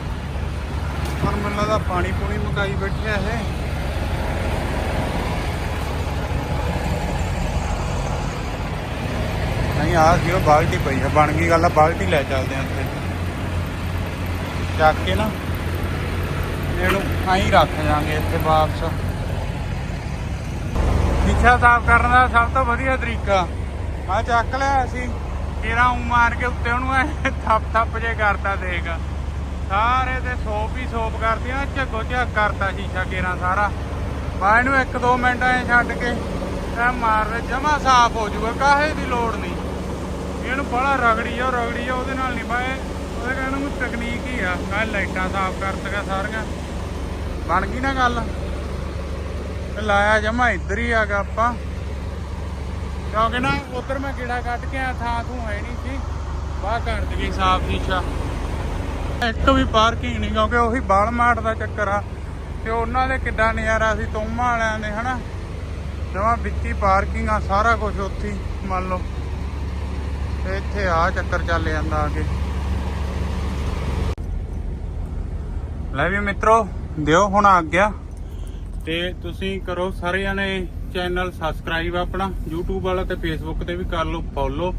ਪਰ ਮੈਨੂੰ ਲੱਗਦਾ ਪਾਣੀ ਪੂਣੀ ਮਕਾਈ ਬੈਠਿਆ ਇਹ। ਨਹੀਂ ਆ ਸੀ ਉਹ ਬਾਲਟੀ ਪਈ ਹੈ ਬਣ ਗਈ ਗੱਲ ਆ, ਬਾਲਟੀ ਲੈ ਚੱਲਦੇ ਆ ਉੱਥੇ। ਚੱਕ ਕੇ ਨਾ, ਇਹਨੂੰ ਆਈ ਰੱਖ ਜਾਾਂਗੇ ਇੱਥੇ ਵਾਪਸ। ਸ਼ੀਸ਼ਾ ਸਾਫ਼ ਕਰਨ ਦਾ ਸਭ ਤੋਂ ਵਧੀਆ ਤਰੀਕਾ। ਆ ਚੱਕ ਲਿਆ ਸੀ ਕੇਰਾ ਉਂ ਮਾਰ ਕੇ ਉੱਤੇ ਉਹਨੂੰ ਐ ਥੱਪ ਥੱਪ ਜੇ ਕਰਤਾ ਦੇਖ। ਸਾਰੇ ਤੇ ਸੋਪ ਹੀ ਸੋਪ ਕਰਦੀਆਂ ਝੱਗੋ ਝੱਗ ਕਰਤਾ ਸ਼ੀਸ਼ਾ ਕੇਰਾ ਸਾਰਾ। ਮੈਂ ਇਹਨੂੰ 1-2 ਮਿੰਟ ਐ ਛੱਡ ਕੇ, ਐ ਮਾਰ ਦੇ ਜਮਾ ਸਾਫ਼ ਹੋ ਜਾਊਗਾ, ਕਾਹੇ ਦੀ ਲੋੜ ਨਹੀਂ। ਇਹਨੂੰ ਬੜਾ ਰਗੜੀ ਜਾ ਰਗੜੀ ਜਾ ਉਹਦੇ ਨਾਲ ਨਹੀਂ ਬਾਏ ਉਹਦੇ ਕਹਿਣ ਨੂੰ ਤਕਨੀਕ ਹੀ ਆ। ਆ ਲਾਈਟਾਂ ਸਾਫ਼ ਕਰਤੀਆਂ ਸਾਰੀਆਂ। ਬਣ ਗਈ ਨਾ ਗੱਲ? ਲਾਇਆ ਜਮਾ ਇੱਧਰ ਹੀ ਆ ਗਿਆ ਆਪਾਂ। ਕਿਉਂਕਿ ਨਾ ਉਧਰ ਮੈਂ ਕੀੜਾ ਕੱਢ ਕੇ ਆ ਥਾਂ ਥੂ ਹੈ ਨਹੀਂ ਸੀ। ਬਾਹਰ ਕਰ ਦਈਏ ਸਾਫ਼ ਸ਼ੀਸ਼ਾ। ਇੱਕ ਵੀ ਪਾਰਕਿੰਗ ਨਹੀਂ ਕਿਉਂਕਿ ਉਹੀ ਬਾਲ ਮਾਟ ਦਾ ਚੱਕਰ ਆ। ਤੇ ਉਹਨਾਂ ਦੇ ਕਿੱਡਾ ਨਜ਼ਾਰਾ ਸੀ, ਤੋਮਾ ਵਾਲਿਆਂ ਦੇ, ਹਨਾ? ਜਮਾ ਵਿੱਚ ਪਾਰਕਿੰਗ ਆ, ਸਾਰਾ ਕੁਝ ਉੱਥੇ ਮੰਨ ਲਓ। ਤੇ ਇੱਥੇ ਆ ਚੱਕਰ ਚੱਲ ਜਾਂਦਾ ਅੱਗੇ ਲੈ ਵੀ ਮਿੱਤਰੋ, ਦਿਓ ਹੁਣ ਆ ਗਿਆ ਤੇ ਤੁਸੀਂ ਕਰੋ ਸਾਰੇ ਜਣੇ ਚੈਨਲ ਸਬਸਕ੍ਰਾਈਬ ਆਪਣਾ, YouTube ਵਾਲਾ ਤੇ Facebook ਤੇ ਵੀ ਕਰ ਲਓ ਫੋਲੋ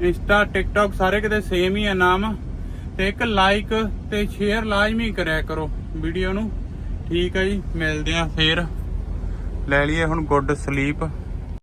ਇੰਸਟਾ TikTok ਸਾਰੇ ਕਿਤੇ ਸੇਮ ਹੀ ਆ ਨਾਮ। ਤੇ ਇੱਕ ਲਾਈਕ ਤੇ ਸ਼ੇਅਰ ਲਾਜ਼ਮੀ ਕਰਿਆ ਕਰੋ ਵੀਡੀਓ ਨੂੰ। ਠੀਕ ਹੈ ਜੀ, ਮਿਲਦੇ ਆ ਫੇਰ। ਲੈ ਲਈਏ ਹੁਣ ਗੁੱਡ ਸਲੀਪ